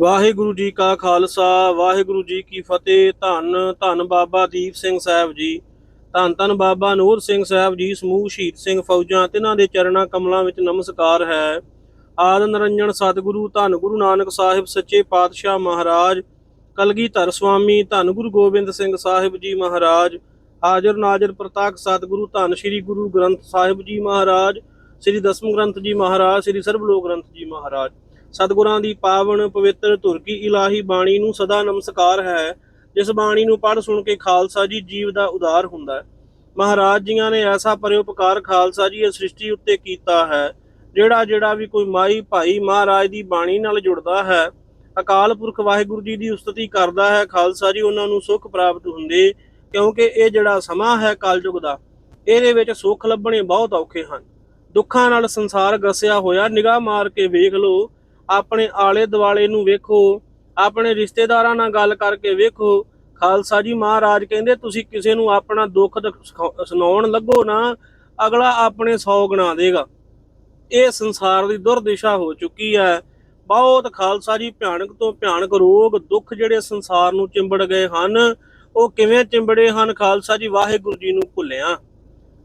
ਵਾਹਿਗੁਰੂ ਜੀ ਕਾ ਖਾਲਸਾ, ਵਾਹਿਗੁਰੂ ਜੀ ਕੀ ਫਤਿਹ। ਧੰਨ ਧੰਨ ਬਾਬਾ ਦੀਪ ਸਿੰਘ ਸਾਹਿਬ ਜੀ। ਧੰਨ ਧੰਨ ਬਾਬਾ ਨੂਰ ਸਿੰਘ ਸਾਹਿਬ ਜੀ, ਸਮੂਹ ਸ਼ਹੀਦ ਸਿੰਘ ਫੌਜਾਂ, ਤਿਨਾਂ ਦੇ ਚਰਨਾਂ ਕਮਲਾਂ ਵਿੱਚ ਨਮਸਕਾਰ ਹੈ। ਆਦ ਨਰੰਜਨ ਸਤਿਗੁਰੂ, ਧੰਨ ਗੁਰੂ ਨਾਨਕ ਸਾਹਿਬ ਸੱਚੇ ਪਾਤਸ਼ਾਹ ਮਹਾਰਾਜ, ਕਲਗੀਧਰ ਸੁਆਮੀ ਧੰਨ ਗੁਰੂ ਗੋਬਿੰਦ ਸਿੰਘ ਸਾਹਿਬ ਜੀ ਮਹਾਰਾਜ, ਹਾਜ਼ਰ ਨਾਜ਼ਰ ਪ੍ਰਤਾਪ ਸਤਿਗੁਰੂ, ਧੰਨ ਸ੍ਰੀ ਗੁਰੂ ਗ੍ਰੰਥ ਸਾਹਿਬ ਜੀ ਮਹਾਰਾਜ, ਸ੍ਰੀ ਦਸਮ ਗ੍ਰੰਥ ਜੀ ਮਹਾਰਾਜ, ਸ੍ਰੀ ਸਰਬ ਲੋਕ ਗ੍ਰੰਥ ਜੀ ਮਹਾਰਾਜ। ਸਤਿਗੁਰਾਂ ਦੀ ਪਾਵਨ ਪਵਿੱਤਰ ਧੁਰ ਕੀ ਇਲਾਹੀ ਬਾਣੀ ਨੂੰ ਸਦਾ ਨਮਸਕਾਰ ਹੈ, ਜਿਸ ਬਾਣੀ ਨੂੰ ਪੜ੍ਹ ਸੁਣ ਕੇ ਖਾਲਸਾ ਜੀ ਜੀਵ ਦਾ ਉਦਾਰ ਹੁੰਦਾ ਹੈ। ਮਹਾਰਾਜ ਜੀਆਂ ਨੇ ਐਸਾ ਪਰਉਪਕਾਰ ਖਾਲਸਾ ਜੀ ਇਸ ਸ੍ਰਿਸ਼ਟੀ ਉੱਤੇ ਕੀਤਾ ਹੈ, ਜਿਹੜਾ ਜਿਹੜਾ ਵੀ ਕੋਈ ਮਾਈ ਭਾਈ ਮਹਾਰਾਜ ਦੀ ਬਾਣੀ ਨਾਲ ਜੁੜਦਾ ਹੈ, ਅਕਾਲ ਪੁਰਖ ਵਾਹਿਗੁਰੂ ਜੀ ਦੀ ਉਸਤਤੀ ਕਰਦਾ ਹੈ, ਖਾਲਸਾ ਜੀ ਉਹਨਾਂ ਨੂੰ ਸੁੱਖ ਪ੍ਰਾਪਤ ਹੁੰਦੇ, ਕਿਉਂਕਿ ਇਹ ਜਿਹੜਾ ਸਮਾਂ ਹੈ ਕਲਯੁਗ ਦਾ, ਇਹਦੇ ਵਿੱਚ ਸੁੱਖ ਲੱਭਣੇ ਬਹੁਤ ਔਖੇ ਹਨ। ਦੁੱਖਾਂ ਨਾਲ ਸੰਸਾਰ ਗਸਿਆ ਹੋਇਆ ਨਿਗਾਹ ਮਾਰ ਕੇ ਵੇਖ ਲਓ ਆਪਣੇ ਆਲੇ ਦੁਆਲੇ ਨੂੰ ਵੇਖੋ, ਆਪਣੇ ਰਿਸ਼ਤੇਦਾਰਾਂ ਨਾਲ ਗੱਲ ਕਰਕੇ ਵੇਖੋ। ਖਾਲਸਾ ਜੀ ਮਹਾਰਾਜ ਕਹਿੰਦੇ, ਤੁਸੀਂ ਕਿਸੇ ਨੂੰ ਆਪਣਾ ਦੁੱਖ ਸੁਣਾਉਣ ਲੱਗੋ ਨਾ, ਅਗਲਾ ਆਪਣੇ 100 ਗਣਾ ਦੇਗਾ। ਇਹ ਸੰਸਾਰ ਦੀ ਦੁਰਦਿਸ਼ਾ ਹੋ ਚੁੱਕੀ ਹੈ। ਬਹੁਤ ਖਾਲਸਾ ਜੀ ਭਿਆਨਕ ਤੋਂ ਭਿਆਨਕ ਰੋਗ, ਦੁੱਖ ਜਿਹੜੇ ਸੰਸਾਰ ਨੂੰ ਚਿੰਬੜ ਗਏ ਹਨ, ਉਹ ਕਿਵੇਂ ਚਿੰਬੜੇ ਹਨ? ਖਾਲਸਾ ਜੀ, ਵਾਹਿਗੁਰੂ ਜੀ ਨੂੰ ਭੁੱਲਿਆ।